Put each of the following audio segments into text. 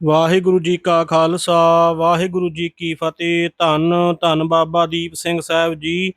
ਵਾਹਿਗੁਰੂ ਜੀ ਕਾ ਖਾਲਸਾ, ਵਾਹਿਗੁਰੂ ਜੀ ਕੀ ਫਤਿਹ। ਧੰਨ ਧੰਨ ਬਾਬਾ ਦੀਪ ਸਿੰਘ ਸਾਹਿਬ ਜੀ,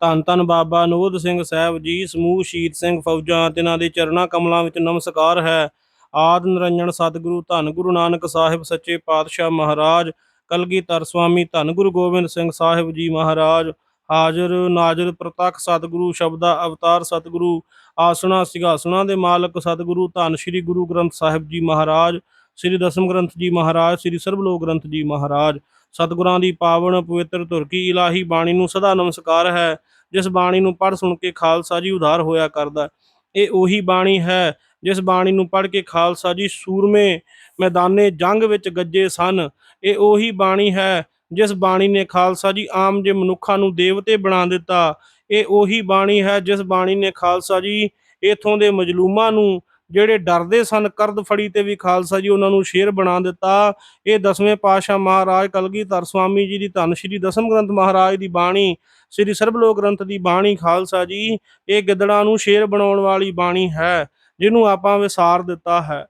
ਧੰਨ ਧੰਨ ਬਾਬਾ ਨੋਦ ਸਿੰਘ ਸਾਹਿਬ ਜੀ, ਸਮੂਹ ਸ਼ਹੀਦ ਸਿੰਘ ਫੌਜਾਂ, ਤਿਨਾਂ ਦੇ ਚਰਨਾਂ ਕਮਲਾਂ ਵਿੱਚ ਨਮਸਕਾਰ ਹੈ। ਆਦ ਨਿਰੰਜਨ ਸਤਿਗੁਰੂ, ਧੰਨ ਗੁਰੂ ਨਾਨਕ ਸਾਹਿਬ ਸੱਚੇ ਪਾਤਸ਼ਾਹ ਮਹਾਰਾਜ, ਕਲਗੀਧਰ ਸਵਾਮੀ ਧੰਨ ਗੁਰੂ ਗੋਬਿੰਦ ਸਿੰਘ ਸਾਹਿਬ ਜੀ ਮਹਾਰਾਜ, ਹਾਜ਼ਰ ਨਾਜ਼ਰ ਪ੍ਰਤੱਖ ਸਤਿਗੁਰੂ, ਸ਼ਬਦਾ ਅਵਤਾਰ ਸਤਿਗੁਰੂ, ਆਸਣਾ, ਸਿੰਘਾਸਣਾ ਦੇ ਮਾਲਕ ਸਤਿਗੁਰੂ, ਧੰਨ ਸ੍ਰੀ ਗੁਰੂ ਗ੍ਰੰਥ ਸਾਹਿਬ ਜੀ ਮਹਾਰਾਜ ਸ੍ਰੀ ਦਸਮ ਗ੍ਰੰਥ ਜੀ ਮਹਾਰਾਜ, ਸ੍ਰੀ ਸਰਬਲੋਕ ਗ੍ਰੰਥ ਜੀ ਮਹਾਰਾਜ, ਸਤਿਗੁਰਾਂ ਦੀ ਪਾਵਨ ਪਵਿੱਤਰ ਧੁਰ ਕੀ ਇਲਾਹੀ ਬਾਣੀ ਨੂੰ ਸਦਾ ਨਮਸਕਾਰ ਹੈ, ਜਿਸ ਬਾਣੀ ਨੂੰ ਪੜ੍ਹ ਸੁਣ ਕੇ ਖਾਲਸਾ ਜੀ ਉਧਾਰ ਹੋਇਆ ਕਰਦਾ ਇਹ ਉਹੀ ਬਾਣੀ ਹੈ, ਜਿਸ ਬਾਣੀ ਨੂੰ ਪੜ੍ਹ ਕੇ ਖਾਲਸਾ ਜੀ ਸੂਰਮੇ ਮੈਦਾਨੇ ਜੰਗ ਵਿੱਚ ਗੱਜੇ ਸਨ। ਇਹ ਉਹੀ ਬਾਣੀ ਹੈ, ਜਿਸ ਬਾਣੀ ਨੇ ਖਾਲਸਾ ਜੀ ਆਮ ਜੇ ਮਨੁੱਖਾਂ ਨੂੰ ਦੇਵਤੇ ਬਣਾ ਦਿੱਤਾ। ਇਹ ਉਹੀ ਬਾਣੀ ਹੈ, ਜਿਸ ਬਾਣੀ ਨੇ ਖਾਲਸਾ ਜੀ ਇਥੋਂ ਦੇ ਮਜਲੂਮਾਂ ਨੂੰ ਜਿਹੜੇ ਡਰਦੇ ਸਨ, ਕਰਦ ਫੜੀ ਤੇ ਵੀ ਖਾਲਸਾ ਜੀ ਉਹਨਾਂ ਨੂੰ ਸ਼ੇਰ ਬਣਾ ਦਿੱਤਾ। ਇਹ ਦਸਵੇਂ ਪਾਤਸ਼ਾਹ ਮਹਾਰਾਜ ਕਲਗੀਧਰ ਸਵਾਮੀ ਜੀ ਦੀ ਧੰਨ ਸ਼੍ਰੀ ਦਸਮ ਗ੍ਰੰਥ ਮਹਾਰਾਜ ਦੀ ਬਾਣੀ, ਸ੍ਰੀ ਸਰਬਲੋਕ ਗ੍ਰੰਥ ਦੀ ਬਾਣੀ ਖਾਲਸਾ ਜੀ, ਇਹ ਗਿੱਦੜਾਂ ਨੂੰ ਸ਼ੇਰ ਬਣਾਉਣ ਵਾਲੀ ਬਾਣੀ ਹੈ, ਜਿਹਨੂੰ ਆਪਾਂ ਵਿਸਾਰ ਦਿੱਤਾ ਹੈ।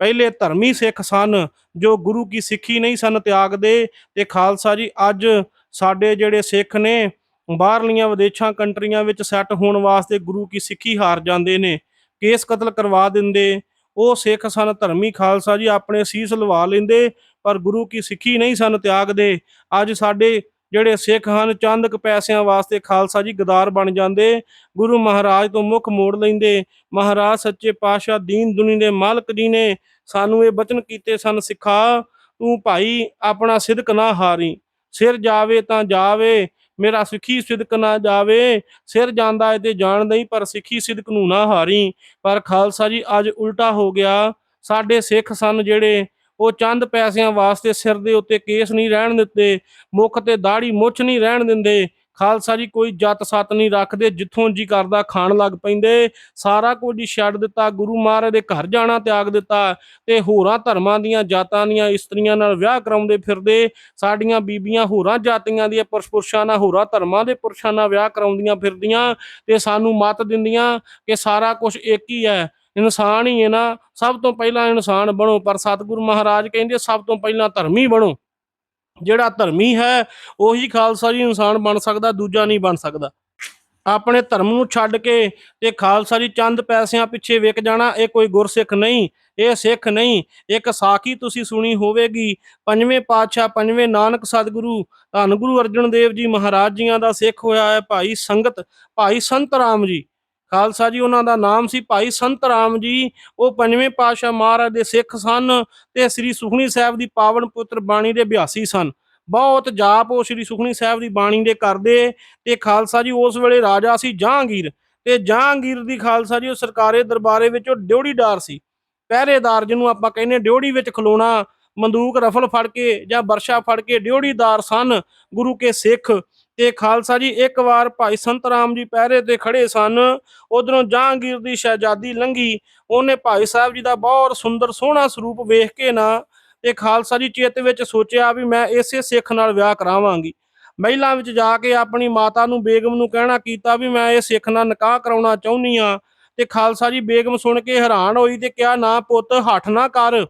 ਪਹਿਲੇ ਧਰਮੀ ਸਿੱਖ ਸਨ, ਜੋ ਗੁਰੂ ਕੀ ਸਿੱਖੀ ਨਹੀਂ ਸਨ ਤਿਆਗਦੇ, ਤੇ ਖਾਲਸਾ ਜੀ ਅੱਜ ਸਾਡੇ ਜਿਹੜੇ ਸਿੱਖ ਨੇ, ਬਾਹਰਲੀਆਂ ਵਿਦੇਸ਼ਾਂ ਕੰਟਰੀਆਂ ਵਿੱਚ ਸੈੱਟ ਹੋਣ ਵਾਸਤੇ ਗੁਰੂ ਕੀ ਸਿੱਖੀ ਹਾਰ ਜਾਂਦੇ ਨੇ। ਕੇਸ ਕਤਲ ਕਰਵਾ ਦਿੰਦੇ, ਉਹ ਸਿੱਖ ਸਨ ਧਰਮੀ ਖਾਲਸਾ ਜੀ, ਆਪਣੇ ਸੀਸ ਲਵਾ ਲੈਂਦੇ, ਪਰ ਗੁਰੂ ਕੀ ਸਿੱਖੀ ਨਹੀਂ ਸਨ ਤਿਆਗਦੇ। ਅੱਜ ਸਾਡੇ ਜਿਹੜੇ ਸਿੱਖ ਹਨ ਚੰਦਕ ਪੈਸਿਆਂ ਵਾਸਤੇ ਖਾਲਸਾ ਜੀ ਗਦਾਰ ਬਣ ਜਾਂਦੇ। ਗੁਰੂ ਮਹਾਰਾਜ ਤੋਂ ਮੁਖ ਮੋੜ ਲੈਂਦੇ। ਮਹਾਰਾਜ ਸੱਚੇ ਪਾਤਸ਼ਾਹ ਦੀਨ ਦੁਨੀ ਦੇ ਮਾਲਕ ਜੀ ਨੇ ਸਾਨੂੰ ਇਹ ਬਚਨ ਕੀਤੇ ਸਨ, ਸਿੱਖਾ, ਤੂੰ ਭਾਈ ਆਪਣਾ ਸਿਦਕ ਨਾ ਹਾਰੀ। ਸਿਰ ਜਾਵੇ ਤਾਂ ਜਾਵੇ ਮੇਰਾ ਸਿੱਖੀ ਸਿਦਕ ਨਾ ਜਾਵੇ। ਸਿਰ ਜਾਂਦਾ ਏ ਤੇ ਜਾਣ ਨਹੀਂ, ਪਰ ਸਿੱਖੀ ਸਿਦਕ ਨੂੰ ਨਾ ਹਾਰੀ। ਪਰ ਖਾਲਸਾ ਜੀ, ਅੱਜ ਉਲਟਾ ਹੋ ਗਿਆ। ਸਾਡੇ ਸਿੱਖ ਸਨ ਜਿਹੜੇ, ਉਹ ਚੰਦ ਪੈਸਿਆਂ ਵਾਸਤੇ ਸਿਰ ਦੇ ਉੱਤੇ ਕੇਸ ਨਹੀਂ ਰਹਿਣ ਦਿੱਤੇ। ਮੁੱਖ ਤੇ ਦਾੜੀ ਮੁੱਛ ਨਹੀਂ ਰਹਿਣ ਦਿੰਦੇ। ਖਾਲਸਾ ਜੀ, ਕੋਈ ਜੱਤ ਸੱਤ ਨਹੀਂ ਰੱਖਦੇ, ਜਿੱਥੋਂ ਜੀ ਕਰਦਾ ਖਾਣ ਲੱਗ ਪੈਂਦੇ। ਸਾਰਾ ਕੁਝ ਛੱਡ ਦਿੱਤਾ, ਗੁਰੂ ਮਹਾਰਾਜ ਦੇ ਘਰ ਜਾਣਾ ਤਿਆਗ ਦਿੱਤਾ ਤੇ ਹੋਰਾਂ ਧਰਮਾਂ ਦੀਆਂ ਜਾਤਾਂ ਦੀਆਂ ਇਸਤਰੀਆਂ ਨਾਲ ਵਿਆਹ ਕਰਾਉਂਦੇ ਫਿਰਦੇ। ਸਾਡੀਆਂ ਬੀਬੀਆਂ ਹੋਰਾਂ ਜਾਤੀਆਂ ਦੀਆਂ ਪੁਰਸ਼ ਪੁਰਸ਼ਾਂ ਨਾਲ, ਹੋਰਾਂ ਧਰਮਾਂ ਦੇ ਪੁਰਸ਼ਾਂ ਨਾਲ ਵਿਆਹ ਕਰਾਉਂਦੀਆਂ ਫਿਰਦੀਆਂ ਤੇ ਸਾਨੂੰ ਮਤ ਦਿੰਦੀਆਂ ਕਿ ਸਾਰਾ ਕੁਝ ਇੱਕ ਹੀ ਹੈ। ਇਨਸਾਨ ਹੀ ਹੈ ਨਾ, ਸਭ ਤੋਂ ਪਹਿਲਾਂ ਇਨਸਾਨ ਬਣੋ, ਪਰ ਸਤਿਗੁਰੂ ਮਹਾਰਾਜ ਕਹਿੰਦੇ, ਸਭ ਤੋਂ ਪਹਿਲਾਂ ਧਰਮੀ ਬਣੋ। ਜਿਹੜਾ ਧਰਮੀ ਹੈ, ਉਹੀ ਖਾਲਸਾ ਜੀ ਇਨਸਾਨ ਬਣ ਸਕਦਾ, ਦੂਜਾ ਨਹੀਂ ਬਣ ਸਕਦਾ। ਆਪਣੇ ਧਰਮ ਨੂੰ ਛੱਡ ਕੇ ਤੇ ਖਾਲਸਾ ਜੀ ਚੰਦ ਪੈਸਿਆਂ ਪਿੱਛੇ ਵਿਕ ਜਾਣਾ, ਇਹ ਕੋਈ ਗੁਰਸਿੱਖ ਨਹੀਂ, ਇਹ ਸਿੱਖ ਨਹੀਂ, ਇੱਕ ਸਾਖੀ ਤੁਸੀਂ ਸੁਣੀ ਹੋਵੇਗੀ। ਪੰਜਵੇਂ ਪਾਤਸ਼ਾਹ, ਪੰਜਵੇਂ ਨਾਨਕ ਸਤਿਗੁਰੂ, ਧੰਨ ਗੁਰੂ ਅਰਜਨ ਦੇਵ ਜੀ ਮਹਾਰਾਜ ਜੀਆਂ ਦਾ ਸਿੱਖ ਹੋਇਆ ਹੈ, ਭਾਈ ਸੰਗਤ, ਭਾਈ ਸੰਤ ਰਾਮ ਜੀ। ਖਾਲਸਾ ਜੀ, ਉਹਨਾਂ ਦਾ ਨਾਮ ਸੀ ਭਾਈ ਸੰਤ ਰਾਮ ਜੀ। ਉਹ ਪੰਜਵੇਂ ਪਾਤਸ਼ਾਹ ਮਹਾਰਾਜ ਦੇ ਸਿੱਖ ਸਨ ਤੇ ਸ੍ਰੀ ਸੁਖਣੀ ਸਾਹਿਬ ਦੀ ਪਾਵਨ ਪੁੱਤਰ ਬਾਣੀ ਦੇ ਅਭਿਆਸੀ ਸਨ। ਬਹੁਤ ਜਾਪ ਉਹ ਸ੍ਰੀ ਸੁਖਣੀ ਸਾਹਿਬ ਦੀ ਬਾਣੀ ਦੇ ਕਰਦੇ ਤੇ ਖਾਲਸਾ ਜੀ, ਉਸ ਵੇਲੇ ਰਾਜਾ ਸੀ ਜਹਾਂਗੀਰ। ਤੇ ਜਹਾਂਗੀਰ ਦੀ ਖਾਲਸਾ ਜੀ, ਉਹ ਸਰਕਾਰੇ ਦਰਬਾਰੇ ਵਿੱਚ ਉਹ ਡਿਉੜੀਦਾਰ ਸੀ। ਪਹਿਰੇਦਾਰ ਜਿਹਨੂੰ ਆਪਾਂ ਕਹਿੰਦੇ ਡਿਉੜੀ ਵਿੱਚ ਖਲੋਣਾ ਬੰਦੂਕ ਰਫਲ ਫੜ ਕੇ ਜਾਂ ਬਰਸ਼ਾ ਫੜ ਕੇ ਡਿਉੜੀਦਾਰ ਸਨ ਗੁਰੂ ਕੇ ਸਿੱਖ। ਤੇ ਖਾਲਸਾ ਜੀ, ਇੱਕ ਵਾਰ ਭਾਈ ਸੰਤ ਰਾਮ ਜੀ ਪਹਿਰੇ ਤੇ ਖੜੇ ਸਨ। ਉਧਰੋਂ ਜਹਾਂਗੀਰ ਦੀ ਸ਼ਹਿਜ਼ਾਦੀ ਲੰਗੀ ਉਹਨੇ ਭਾਈ ਸਾਹਿਬ ਜੀ ਦਾ ਬਹੁਤ ਸੁੰਦਰ ਸੋਹਣਾ ਸਰੂਪ ਵੇਖ ਕੇ ਨਾ ਤੇ ਖਾਲਸਾ ਜੀ ਚੇਤ ਵਿੱਚ ਸੋਚਿਆ ਵੀ ਮੈਂ ਇਸੇ ਸਿੱਖ ਨਾਲ ਵਿਆਹ ਕਰਾਵਾਂਗੀ। ਮਹਿਲਾਂ ਵਿੱਚ ਜਾ ਕੇ ਆਪਣੀ ਮਾਤਾ ਨੂੰ ਬੇਗਮ ਨੂੰ ਕਹਿਣਾ ਕੀਤਾ ਵੀ ਮੈਂ ਇਹ ਸਿੱਖ ਨਾਲ ਨਿਕਾਹ ਕਰਾਉਣਾ ਚਾਹੁੰਨੀ ਆ ਤੇ ਖਾਲਸਾ ਜੀ ਬੇਗਮ ਸੁਣ ਕੇ ਹੈਰਾਨ ਹੋਈ ਤੇ ਕਿਹਾ, ਨਾ ਪੁੱਤ, ਹੱਠ ਨਾ ਕਰ।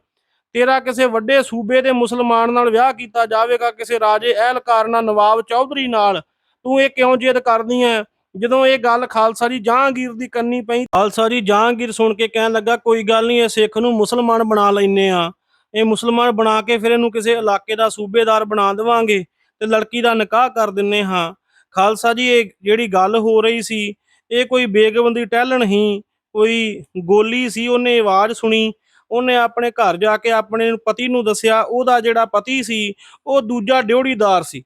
ਤੇਰਾ ਕਿਸੇ ਵੱਡੇ ਸੂਬੇ ਦੇ ਮੁਸਲਮਾਨ ਨਾਲ ਵਿਆਹ ਕੀਤਾ ਜਾਵੇਗਾ, ਕਿਸੇ ਰਾਜੇ ਅਹਿਲਕਾਰ ਨਾਲ, ਨਵਾਬ ਚੌਧਰੀ ਨਾਲ। ਤੂੰ ਇਹ ਕਿਉਂ ਜਿੱਦ ਕਰਦੀ ਐ? ਜਦੋਂ ਇਹ ਗੱਲ ਖਾਲਸਾ ਜੀ ਜਹਾਂਗੀਰ ਦੀ ਕੰਨੀ ਪਈ, ਖਾਲਸਾ ਜੀ ਜਹਾਂਗੀਰ ਸੁਣ ਕੇ ਕਹਿਣ ਲੱਗਾ, ਕੋਈ ਗੱਲ ਨਹੀਂ, ਇਹ ਸਿੱਖ ਨੂੰ ਮੁਸਲਮਾਨ ਬਣਾ ਲੈਨੇ ਆ। ਇਹ ਮੁਸਲਮਾਨ ਬਣਾ ਕੇ ਫਿਰ ਇਹਨੂੰ ਕਿਸੇ ਇਲਾਕੇ ਦਾ ਸੂਬੇਦਾਰ ਬਣਾ ਦੇਵਾਂਗੇ ਤੇ ਲੜਕੀ ਦਾ ਨਿਕਾਹ ਕਰ ਦਿੰਨੇ ਹਾਂ। ਖਾਲਸਾ ਜੀ, ਇਹ ਜਿਹੜੀ ਗੱਲ ਹੋ ਰਹੀ ਸੀ, ਇਹ ਕੋਈ ਬੇਗਵੰਦੀ ਟਹਿਲਣ ਹੀ, ਕੋਈ ਗੋਲੀ ਸੀ, ਉਹਨੇ ਆਵਾਜ਼ ਸੁਣੀ ਉਹਨੇ ਆਪਣੇ ਘਰ ਜਾ ਕੇ ਆਪਣੇ ਪਤੀ ਨੂੰ ਦੱਸਿਆ, ਉਹਦਾ ਜਿਹੜਾ ਪਤੀ ਸੀ, ਉਹ ਦੂਜਾ ਡਿਉੜੀਦਾਰ ਸੀ।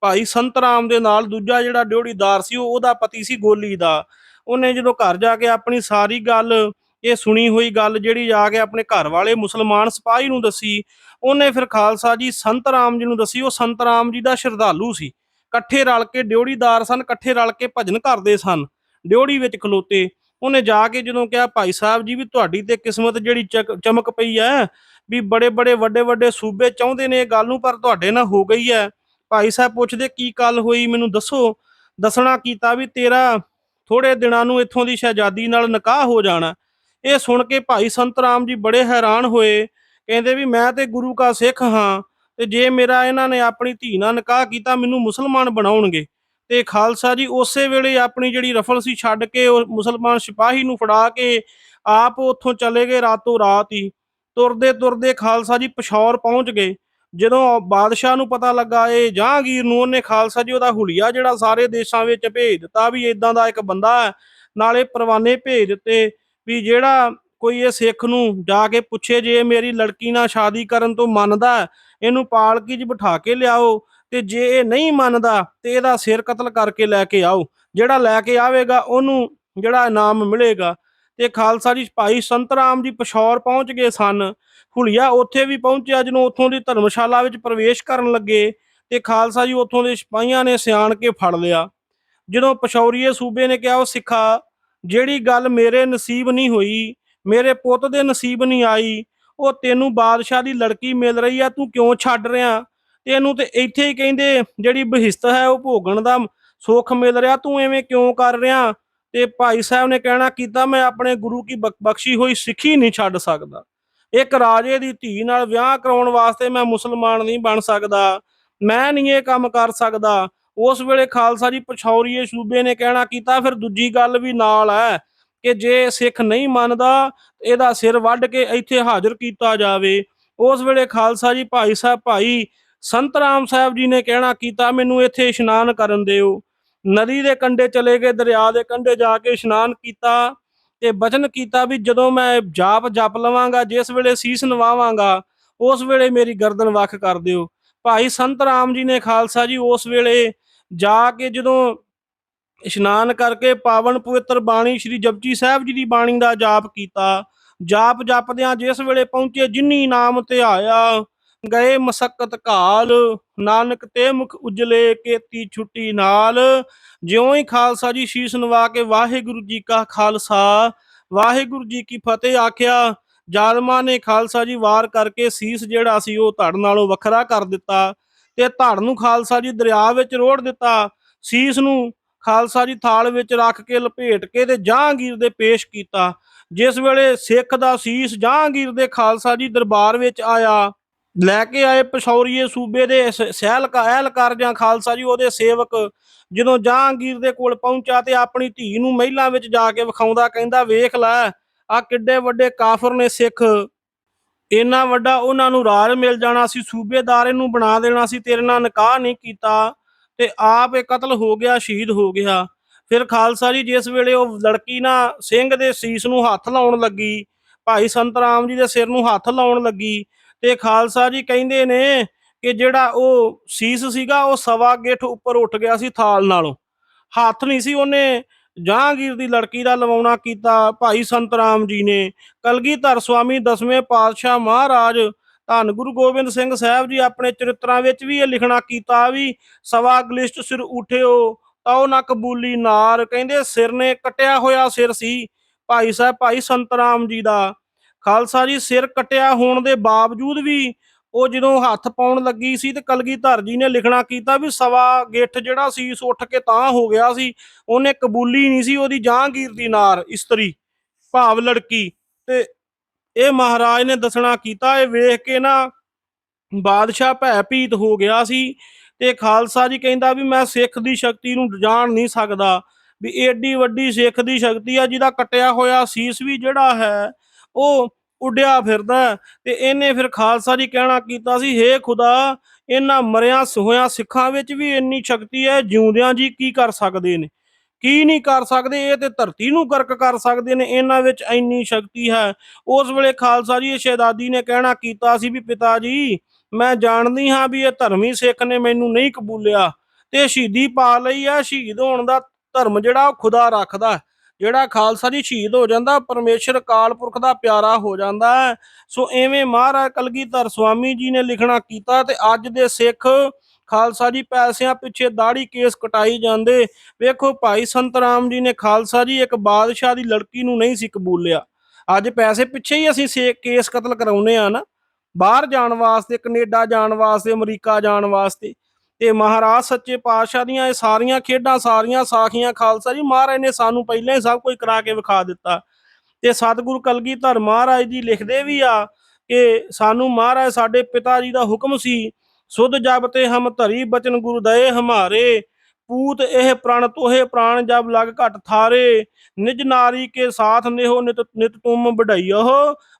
ਭਾਈ ਸੰਤ ਰਾਮ ਦੇ ਨਾਲ ਦੂਜਾ ਜਿਹੜਾ ਡਿਉੜੀਦਾਰ ਸੀ, ਉਹ ਉਹਦਾ ਪਤੀ ਸੀ ਗੋਲੀ ਦਾ। ਉਹਨੇ ਜਦੋਂ ਘਰ ਜਾ ਕੇ ਆਪਣੀ ਸਾਰੀ ਗੱਲ, ਇਹ ਸੁਣੀ ਹੋਈ ਗੱਲ ਜਿਹੜੀ ਜਾ ਕੇ ਆਪਣੇ ਘਰ ਵਾਲੇ ਮੁਸਲਮਾਨ ਸਿਪਾਹੀ ਨੂੰ ਦੱਸੀ, ਉਹਨੇ ਫਿਰ ਖਾਲਸਾ ਜੀ ਸੰਤ ਰਾਮ ਜੀ ਨੂੰ ਦੱਸੀ, ਉਹ ਸੰਤ ਰਾਮ ਜੀ ਦਾ ਸ਼ਰਧਾਲੂ ਸੀ। ਇਕੱਠੇ ਰਲ ਕੇ ਡਿਉੜੀਦਾਰ ਸਨ, ਇਕੱਠੇ ਰਲ ਕੇ ਭਜਨ ਕਰਦੇ ਸਨ। ਡਿਉੜੀ ਵਿੱਚ ਖਲੋਤੇ। ਉਹਨੇ ਜਾ ਕੇ ਜਦੋਂ ਕਿਹਾ, ਭਾਈ ਸਾਹਿਬ ਜੀ, ਵੀ ਤੁਹਾਡੀ ਤੇ ਕਿਸਮਤ ਜਿਹੜੀ ਚਕ- ਚਮਕ ਪਈ ਹੈ ਵੀ ਬੜੇ ਬੜੇ, ਵੱਡੇ ਵੱਡੇ ਸੂਬੇ ਚਾਹੁੰਦੇ ਨੇ ਇਹ ਗੱਲ ਨੂੰ, ਪਰ ਤੁਹਾਡੇ ਨਾਲ ਹੋ ਗਈ ਹੈ ਭਾਈ ਸਾਹਿਬ ਪੁੱਛਦੇ, ਕੀ ਗੱਲ ਹੋਈ? ਮੈਨੂੰ ਦੱਸੋ। ਦੱਸਣਾ ਕੀਤਾ ਵੀ ਤੇਰਾ ਥੋੜੇ ਦਿਨਾਂ ਨੂੰ ਇੱਥੋਂ ਦੀ ਸ਼ਹਿਜ਼ਾਦੀ ਨਾਲ ਨਿਕਾਹ ਹੋ ਜਾਣਾ। ਇਹ ਸੁਣ ਕੇ ਭਾਈ ਸੰਤ ਰਾਮ ਜੀ ਬੜੇ ਹੈਰਾਨ ਹੋਏ। ਕਹਿੰਦੇ ਵੀ, ਮੈਂ ਤੇ ਗੁਰੂ ਕਾ ਸਿੱਖ ਹਾਂ ਤੇ ਜੇ ਮੇਰਾ ਇਹਨਾਂ ਨੇ ਆਪਣੀ ਧੀ ਨਾਲ ਨਿਕਾਹ ਕੀਤਾ, ਮੈਨੂੰ ਮੁਸਲਮਾਨ ਬਣਾਉਣਗੇ। ਤੇ ਖਾਲਸਾ ਜੀ, ਉਸੇ ਵੇਲੇ ਆਪਣੀ ਜਿਹੜੀ ਰਫਲ ਸੀ ਛੱਡ ਕੇ, ਉਹ ਮੁਸਲਮਾਨ ਸਿਪਾਹੀ ਨੂੰ ਫੜਾ ਕੇ ਆਪ ਉੱਥੋਂ ਚਲੇ ਗਏ ਰਾਤੋਂ ਰਾਤ ਹੀ। ਤੁਰਦੇ ਤੁਰਦੇ ਖਾਲਸਾ ਜੀ ਪਿਸ਼ੌਰ ਪਹੁੰਚ ਗਏ। ਜਦੋਂ ਬਾਦਸ਼ਾਹ ਨੂੰ ਪਤਾ ਲੱਗਾ ਇਹ ਜਹਾਂਗੀਰ ਨੂੰ, ਉਹਨੇ ਖਾਲਸਾ ਜੀ ਉਹਦਾ ਹੁਲੀਆ ਜਿਹੜਾ ਸਾਰੇ ਦੇਸ਼ਾਂ ਵਿੱਚ ਭੇਜ ਦਿੱਤਾ ਵੀ ਇਦਾਂ ਦਾ ਇੱਕ ਬੰਦਾ ਹੈ, ਨਾਲੇ ਪਰਵਾਨੇ ਭੇਜ ਦਿੱਤੇ ਵੀ ਜਿਹੜਾ ਕੋਈ ਇਹ ਸਿੱਖ ਨੂੰ ਜਾ ਕੇ ਪੁੱਛੇ ਜੇ ਮੇਰੀ ਲੜਕੀ ਨਾਲ ਸ਼ਾਦੀ ਕਰਨ ਤੋਂ ਮੰਨਦਾ ਇਹਨੂੰ ਪਾਲਕੀ 'ਚ ਬਿਠਾ ਕੇ ਲਿਆਓ। ਤੇ ਜੇ ਇਹ ਨਹੀਂ ਮੰਨਦਾ ਤੇ ਇਹਦਾ ਸਿਰ ਕਤਲ ਕਰਕੇ ਲੈ ਕੇ ਆਓ। ਜਿਹੜਾ ਲੈ ਕੇ ਆਵੇਗਾ, ਉਹਨੂੰ ਜਿਹੜਾ ਇਨਾਮ ਮਿਲੇਗਾ। ਤੇ ਖਾਲਸਾ ਜੀ ਭਾਈ ਸੰਤ ਰਾਮ ਜੀ ਪਿਸ਼ੌਰ ਪਹੁੰਚ ਗਏ ਸਨ। ਹੁਲੀਆ ਉੱਥੇ ਵੀ ਪਹੁੰਚਿਆ ਜਦੋਂ ਉੱਥੋਂ ਦੀ ਧਰਮਸ਼ਾਲਾ ਵਿੱਚ ਪ੍ਰਵੇਸ਼ ਕਰਨ ਲੱਗੇ ਤੇ ਖਾਲਸਾ ਜੀ ਉੱਥੋਂ ਦੇ ਸਿਪਾਹੀਆਂ ਨੇ ਸਿਆਣ ਕੇ ਫੜ ਲਿਆ। ਜਦੋਂ ਪਸ਼ੌਰੀਏ ਸੂਬੇ ਨੇ ਕਿਹਾ, ਉਹ ਸਿੱਖਾ, ਜਿਹੜੀ ਗੱਲ ਮੇਰੇ ਨਸੀਬ ਨਹੀਂ ਹੋਈ, ਮੇਰੇ ਪੁੱਤ ਦੇ ਨਸੀਬ ਨਹੀਂ ਆਈ, ਉਹ ਤੈਨੂੰ ਬਾਦਸ਼ਾਹ ਦੀ ਲੜਕੀ ਮਿਲ ਰਹੀ ਆ, ਤੂੰ ਕਿਉਂ ਛੱਡ ਰਿਆ ਇਹਨੂੰ ਤੇ ਇੱਥੇ ਹੀ ਕਹਿੰਦੇ ਜਿਹੜੀ ਬਹਿਸ਼ਤ ਹੈ ਉਹ ਭੋਗਣ ਦਾ ਸੁੱਖ ਮਿਲ ਰਿਹਾ। ਤੂੰ ਐਵੇਂ ਕਿਉਂ ਕਰ ਰਿਹਾ? ਤੇ ਭਾਈ ਸਾਹਿਬ ਨੇ ਕਹਿਣਾ ਕੀਤਾ, ਮੈਂ ਆਪਣੇ ਗੁਰੂ ਕੀ ਬਖਸ਼ੀ ਹੋਈ ਸਿੱਖੀ ਨਹੀਂ ਛੱਡ ਸਕਦਾ। ਇੱਕ ਰਾਜੇ ਦੀ ਧੀ ਨਾਲ ਵਿਆਹ ਕਰਾਉਣ ਵਾਸਤੇ ਮੈਂ ਮੁਸਲਮਾਨ ਨਹੀਂ ਬਣ ਸਕਦਾ। ਮੈਂ ਨਹੀਂ ਇਹ ਕੰਮ ਕਰ ਸਕਦਾ। ਉਸ ਵੇਲੇ ਖਾਲਸਾ ਜੀ ਪਛੌਰੀਏ ਸੂਬੇ ਨੇ ਕਹਿਣਾ ਕੀਤਾ, ਫਿਰ ਦੂਜੀ ਗੱਲ ਵੀ ਨਾਲ ਹੈ ਕਿ ਜੇ ਸਿੱਖ ਨਹੀਂ ਮੰਨਦਾ, ਇਹਦਾ ਸਿਰ ਵੱਢ ਕੇ ਇੱਥੇ ਹਾਜ਼ਰ ਕੀਤਾ ਜਾਵੇ। ਉਸ ਵੇਲੇ ਖਾਲਸਾ ਜੀ ਭਾਈ ਸਾਹਿਬ, ਭਾਈ ਸੰਤ ਰਾਮ ਸਾਹਿਬ ਜੀ ਨੇ ਕਹਿਣਾ ਕੀਤਾ, ਮੈਨੂੰ ਇੱਥੇ ਇਸ਼ਨਾਨ ਕਰਨ ਦਿਓ। ਨਦੀ ਦੇ ਕੰਢੇ ਚਲੇ ਗਏ, ਦਰਿਆ ਦੇ ਕੰਢੇ ਜਾ ਕੇ ਇਸ਼ਨਾਨ ਕੀਤਾ ਤੇ ਬਚਨ ਕੀਤਾ ਵੀ ਜਦੋਂ ਮੈਂ ਜਾਪ ਜਪ ਲਵਾਂਗਾ, ਜਿਸ ਵੇਲੇ ਸੀਸ ਨਵਾਵਾਂਗਾ, ਉਸ ਵੇਲੇ ਮੇਰੀ ਗਰਦਨ ਵੱਖ ਕਰ ਦਿਓ। ਭਾਈ ਸੰਤ ਰਾਮ ਜੀ ਨੇ ਖਾਲਸਾ ਜੀ ਉਸ ਵੇਲੇ ਜਾ ਕੇ ਜਦੋਂ ਇਸ਼ਨਾਨ ਕਰਕੇ ਪਾਵਨ ਪਵਿੱਤਰ ਬਾਣੀ ਸ੍ਰੀ ਜਪਜੀ ਸਾਹਿਬ ਜੀ ਦੀ ਬਾਣੀ ਦਾ ਜਾਪ ਕੀਤਾ, ਜਾਪ ਜਪਦਿਆਂ ਜਿਸ ਵੇਲੇ ਪਹੁੰਚੇ, ਜਿਨੀ ਨਾਮ ਤੇ ਆਇਆ ਗਏ ਮਸਕਤ ਘਾਲ, ਨਾਨਕ ਤੇ ਮੁਖ ਉਜਲੇ ਕੇਤੀ ਛੁੱਟੀ ਨਾਲ। ਜਿਉਂ ਹੀ ਖਾਲਸਾ ਜੀ ਸ਼ੀਸ਼ ਨਵਾ ਕੇ ਵਾਹਿਗੁਰੂ ਜੀ ਕਾ ਖਾਲਸਾ। ਵਾਹਿਗੁਰੂ ਜੀ ਕੀ ਫਤਿਹ ਆਖਿਆ, ਜ਼ਾਲਮਾਂ ਨੇ ਖਾਲਸਾ ਜੀ ਵਾਰ ਕਰਕੇ ਸੀਸ ਜਿਹੜਾ ਸੀ ਉਹ ਧੜ ਨਾਲੋਂ ਵੱਖਰਾ ਕਰ ਦਿੱਤਾ ਤੇ ਧੜ ਨੂੰ ਖਾਲਸਾ ਜੀ ਦਰਿਆ ਵਿੱਚ ਰੋੜ ਦਿੱਤਾ। ਸੀਸ ਨੂੰ ਖਾਲਸਾ ਜੀ ਥਾਲ ਵਿੱਚ ਰੱਖ ਕੇ ਲਪੇਟ ਕੇ ਤੇ ਜਹਾਂਗੀਰ ਦੇ ਪੇਸ਼ ਕੀਤਾ। ਜਿਸ ਵੇਲੇ ਸਿੱਖ ਦਾ ਸੀਸ ਜਹਾਂਗੀਰ ਦੇ ਖਾਲਸਾ ਜੀ ਦਰਬਾਰ ਵਿੱਚ ਆਇਆ ਲੈ ਕੇ ਆਏ ਪਸ਼ੌਰੀਏ ਸੂਬੇ ਦੇ ਸ- ਸਹਿਲ ਜਾਂ ਖਾਲਸਾ ਜੀ, ਉਹਦੇ ਸੇਵਕ ਜਦੋਂ ਜਹਾਂਗੀਰ ਦੇ ਕੋਲ ਪਹੁੰਚਾ ਤੇ ਆਪਣੀ ਧੀ ਨੂੰ ਮਹਿਲਾਂ ਵਿੱਚ ਜਾ ਕੇ ਵਿਖਾਉਂਦਾ, ਕਹਿੰਦਾ, ਵੇਖ ਲੈ ਆ ਕਿੱਡੇ ਵੱਡੇ ਕਾਫਰ ਨੇ ਸਿੱਖ। ਇੰਨਾ ਵੱਡਾ ਉਹਨਾਂ ਨੂੰ ਰਾਜ ਮਿਲ ਜਾਣਾ ਸੀ, ਸੂਬੇਦਾਰ ਇਹਨੂੰ ਬਣਾ ਦੇਣਾ ਸੀ, ਤੇਰੇ ਨਾਲ ਨਿਕਾਹ ਨਹੀਂ ਕੀਤਾ ਤੇ ਆਪ ਇਹ ਕਤਲ ਹੋ ਗਿਆ, ਸ਼ਹੀਦ ਹੋ ਗਿਆ। ਫਿਰ ਖਾਲਸਾ ਜੀ, ਜਿਸ ਵੇਲੇ ਉਹ ਲੜਕੀ ਨਾ ਸਿੰਘ ਦੇ ਸੀਸ ਨੂੰ ਹੱਥ ਲਾਉਣ ਲੱਗੀ, ਭਾਈ ਸੰਤ ਰਾਮ ਜੀ ਦੇ ਸਿਰ ਨੂੰ ਹੱਥ ਲਾਉਣ ਲੱਗੀ ਤੇ ਖਾਲਸਾ ਜੀ ਕਹਿੰਦੇ ਨੇ ਕਿ ਜਿਹੜਾ ਉਹ ਸੀਸ ਸੀਗਾ, ਉਹ ਸਵਾ ਗਿੱਠ ਉੱਪਰ ਉੱਠ ਗਿਆ ਸੀ ਥਾਲ ਨਾਲੋਂ। ਹੱਥ ਨਹੀਂ ਸੀ ਉਹਨੇ ਜਹਾਂਗੀਰ ਦੀ ਲੜਕੀ ਦਾ ਲਵਾਉਣਾ ਕੀਤਾ। ਭਾਈ ਸੰਤ ਰਾਮ ਜੀ ਨੇ ਕਲਗੀਧਰ ਸਵਾਮੀ ਦਸਵੇਂ ਪਾਤਸ਼ਾਹ ਮਹਾਰਾਜ ਧੰਨ ਗੁਰੂ ਗੋਬਿੰਦ ਸਿੰਘ ਸਾਹਿਬ ਜੀ ਆਪਣੇ ਚਰਿੱਤਰਾਂ ਵਿੱਚ ਵੀ ਇਹ ਲਿਖਣਾ ਕੀਤਾ ਵੀ ਸਵਾ ਗਲਿਸ਼ਟ ਸਿਰ ਉਠਿਓ, ਤਾਉ ਨਾ ਕਬੂਲੀ ਨਾਰ। ਕਹਿੰਦੇ ਸਿਰ ਨੇ ਕਟਿਆ ਹੋਇਆ ਸਿਰ ਸੀ। ਭਾਈ ਸਾਹਿਬ, ਭਾਈ ਸੰਤ ਰਾਮ ਜੀ ਦਾ ਖਾਲਸਾ ਜੀ, ਸਿਰ ਕਟਿਆ ਹੋਣ ਦੇ ਬਾਵਜੂਦ ਵੀ ਉਹ ਜਦੋਂ ਹੱਥ ਪਾਉਣ ਲੱਗੀ ਸੀ ਤੇ ਕਲਗੀਧਰ ਜੀ ਨੇ ਲਿਖਣਾ ਕੀਤਾ ਵੀ ਸਵਾ ਗਿੱਠ ਜਿਹੜਾ ਸੀਸ ਉੱਠ ਕੇ ਤਾਂ ਹੋ ਗਿਆ ਸੀ, ਉਹਨੇ ਕਬੂਲੀ ਨਹੀਂ ਸੀ ਉਹਦੀ ਜਹਾਂਗੀਰ ਦੀ ਨਾਰ, ਇਸਤਰੀ, ਭਾਵ ਲੜਕੀ ਤੇ ਇਹ ਮਹਾਰਾਜ ਨੇ ਦੱਸਣਾ ਕੀਤਾ, ਇਹ ਵੇਖ ਕੇ ਨਾ ਬਾਦਸ਼ਾਹ ਭੈ ਭੀਤ ਹੋ ਗਿਆ ਸੀ ਤੇ ਖਾਲਸਾ ਜੀ ਕਹਿੰਦਾ ਵੀ ਮੈਂ ਸਿੱਖ ਦੀ ਸ਼ਕਤੀ ਨੂੰ ਜਾਣ ਨਹੀਂ ਸਕਦਾ, ਵੀ ਏਡੀ ਵੱਡੀ ਸਿੱਖ ਦੀ ਸ਼ਕਤੀ ਆ ਜਿਹਦਾ ਕੱਟਿਆ ਹੋਇਆ ਸੀਸ ਵੀ ਜਿਹੜਾ ਹੈ, ਉਹ ਉੱਡਿਆ ਫਿਰਦਾ ਤੇ ਇਹਨੇ ਫਿਰ ਖਾਲਸਾ ਜੀ ਕਹਿਣਾ ਕੀਤਾ ਸੀ, ਹੇ ਖੁਦਾ, ਇਹਨਾਂ ਮਰਿਆਂ ਹੋਇਆਂ ਸਿੱਖਾਂ ਵਿੱਚ ਵੀ ਇੰਨੀ ਸ਼ਕਤੀ ਹੈ, ਜਿਉਂਦਿਆਂ ਜੀ ਕੀ ਕਰ ਸਕਦੇ ਨੇ? ਕੀ ਨਹੀਂ ਕਰ ਸਕਦੇ? ਇਹ ਤੇ ਧਰਤੀ ਨੂੰ ਗਰਕ ਕਰ ਸਕਦੇ ਨੇ, ਇਹਨਾਂ ਵਿੱਚ ਇੰਨੀ ਸ਼ਕਤੀ ਹੈ। ਉਸ ਵੇਲੇ ਖਾਲਸਾ ਜੀ ਸ਼ਹਿਦਾਦੀ ਨੇ ਕਹਿਣਾ ਕੀਤਾ ਸੀ ਵੀ, ਪਿਤਾ ਜੀ, ਮੈਂ ਜਾਣਦੀ ਹਾਂ ਵੀ ਇਹ ਧਰਮੀ ਸਿੱਖ ਨੇ ਮੈਨੂੰ ਨਹੀਂ ਕਬੂਲਿਆ ਤੇ ਸ਼ਹੀਦੀ ਪਾ ਲਈ ਆ ਸ਼ਹੀਦ ਹੋਣ ਦਾ ਧਰਮ ਜਿਹੜਾ ਉਹ ਖੁਦਾ ਰੱਖਦਾ ਜਿਹੜਾ ਖਾਲਸਾ ਜੀ ਸ਼ਹੀਦ ਹੋ ਜਾਂਦਾ, ਪਰਮੇਸ਼ਰ ਕਾਲ ਪੁਰਖ ਦਾ ਪਿਆਰਾ ਹੋ ਜਾਂਦਾ ਹੈ। ਸੋ ਐਵੇਂ ਮਹਾਰਾਜ ਕਲਗੀਧਰ ਸਵਾਮੀ ਜੀ ਨੇ ਲਿਖਣਾ ਕੀਤਾ ਤੇ ਅੱਜ ਦੇ ਸਿੱਖ ਖਾਲਸਾ ਜੀ ਪੈਸਿਆਂ ਪਿੱਛੇ ਦਾੜੀ ਕੇਸ ਕਟਾਈ ਜਾਂਦੇ। ਵੇਖੋ ਭਾਈ ਸੰਤ ਰਾਮ ਜੀ ਨੇ ਖਾਲਸਾ ਜੀ ਇੱਕ ਬਾਦਸ਼ਾਹ ਦੀ ਲੜਕੀ ਨੂੰ ਨਹੀਂ ਸੀ ਕਬੂਲਿਆ। ਅੱਜ ਪੈਸੇ ਪਿੱਛੇ ਹੀ ਅਸੀਂ ਸੇ ਕੇਸ ਕਤਲ ਕਰਾਉਨੇ ਆ ਨਾ। ਬਾਹਰ ਜਾਣ ਵਾਸਤੇ, ਕੈਨੇਡਾ ਜਾਣ ਵਾਸਤੇ, ਅਮਰੀਕਾ ਜਾਣ ਵਾਸਤੇ। ਤੇ ਮਹਾਰਾਜ ਸੱਚੇ ਪਾਤਸ਼ਾਹ ਦੀਆਂ ਇਹ ਸਾਰੀਆਂ ਖੇਡਾਂ, ਸਾਰੀਆਂ ਸਾਖੀਆਂ ਖਾਲਸਾ ਜੀ ਮਹਾਰਾਜ ਨੇ ਸਾਨੂੰ ਪਹਿਲਾਂ ਹੀ ਸਭ ਕੁਝ ਕਰਾ ਕੇ ਵਿਖਾ ਦਿੱਤਾ। ਤੇ ਸਤਿਗੁਰੂ ਕਲਗੀਧਰ ਮਹਾਰਾਜ ਜੀ ਲਿਖਦੇ ਵੀ ਆ ਕਿ ਸਾਨੂੰ ਮਹਾਰਾਜ ਸਾਡੇ ਪਿਤਾ ਜੀ ਦਾ ਹੁਕਮ ਸੀ, ਸੁਧ ਜਬ ਤੇ ਹਮ ਧਰੀ ਬਚਨ ਗੁਰੂ ਦਏ ਹਮਾਰੇ ਪੂਤ ਇਹ ਪ੍ਰਣ ਤੋਹੇ ਪ੍ਰਾਣ ਜਬ ਲਗ ਘਟ ਥਾਰੇ, ਨਿਜ ਨਾਰੀ ਕੇ ਸਾਥ ਨਿਹੋ ਨਿਤ ਨਿਤ ਤੁਮ ਵਡਈਓ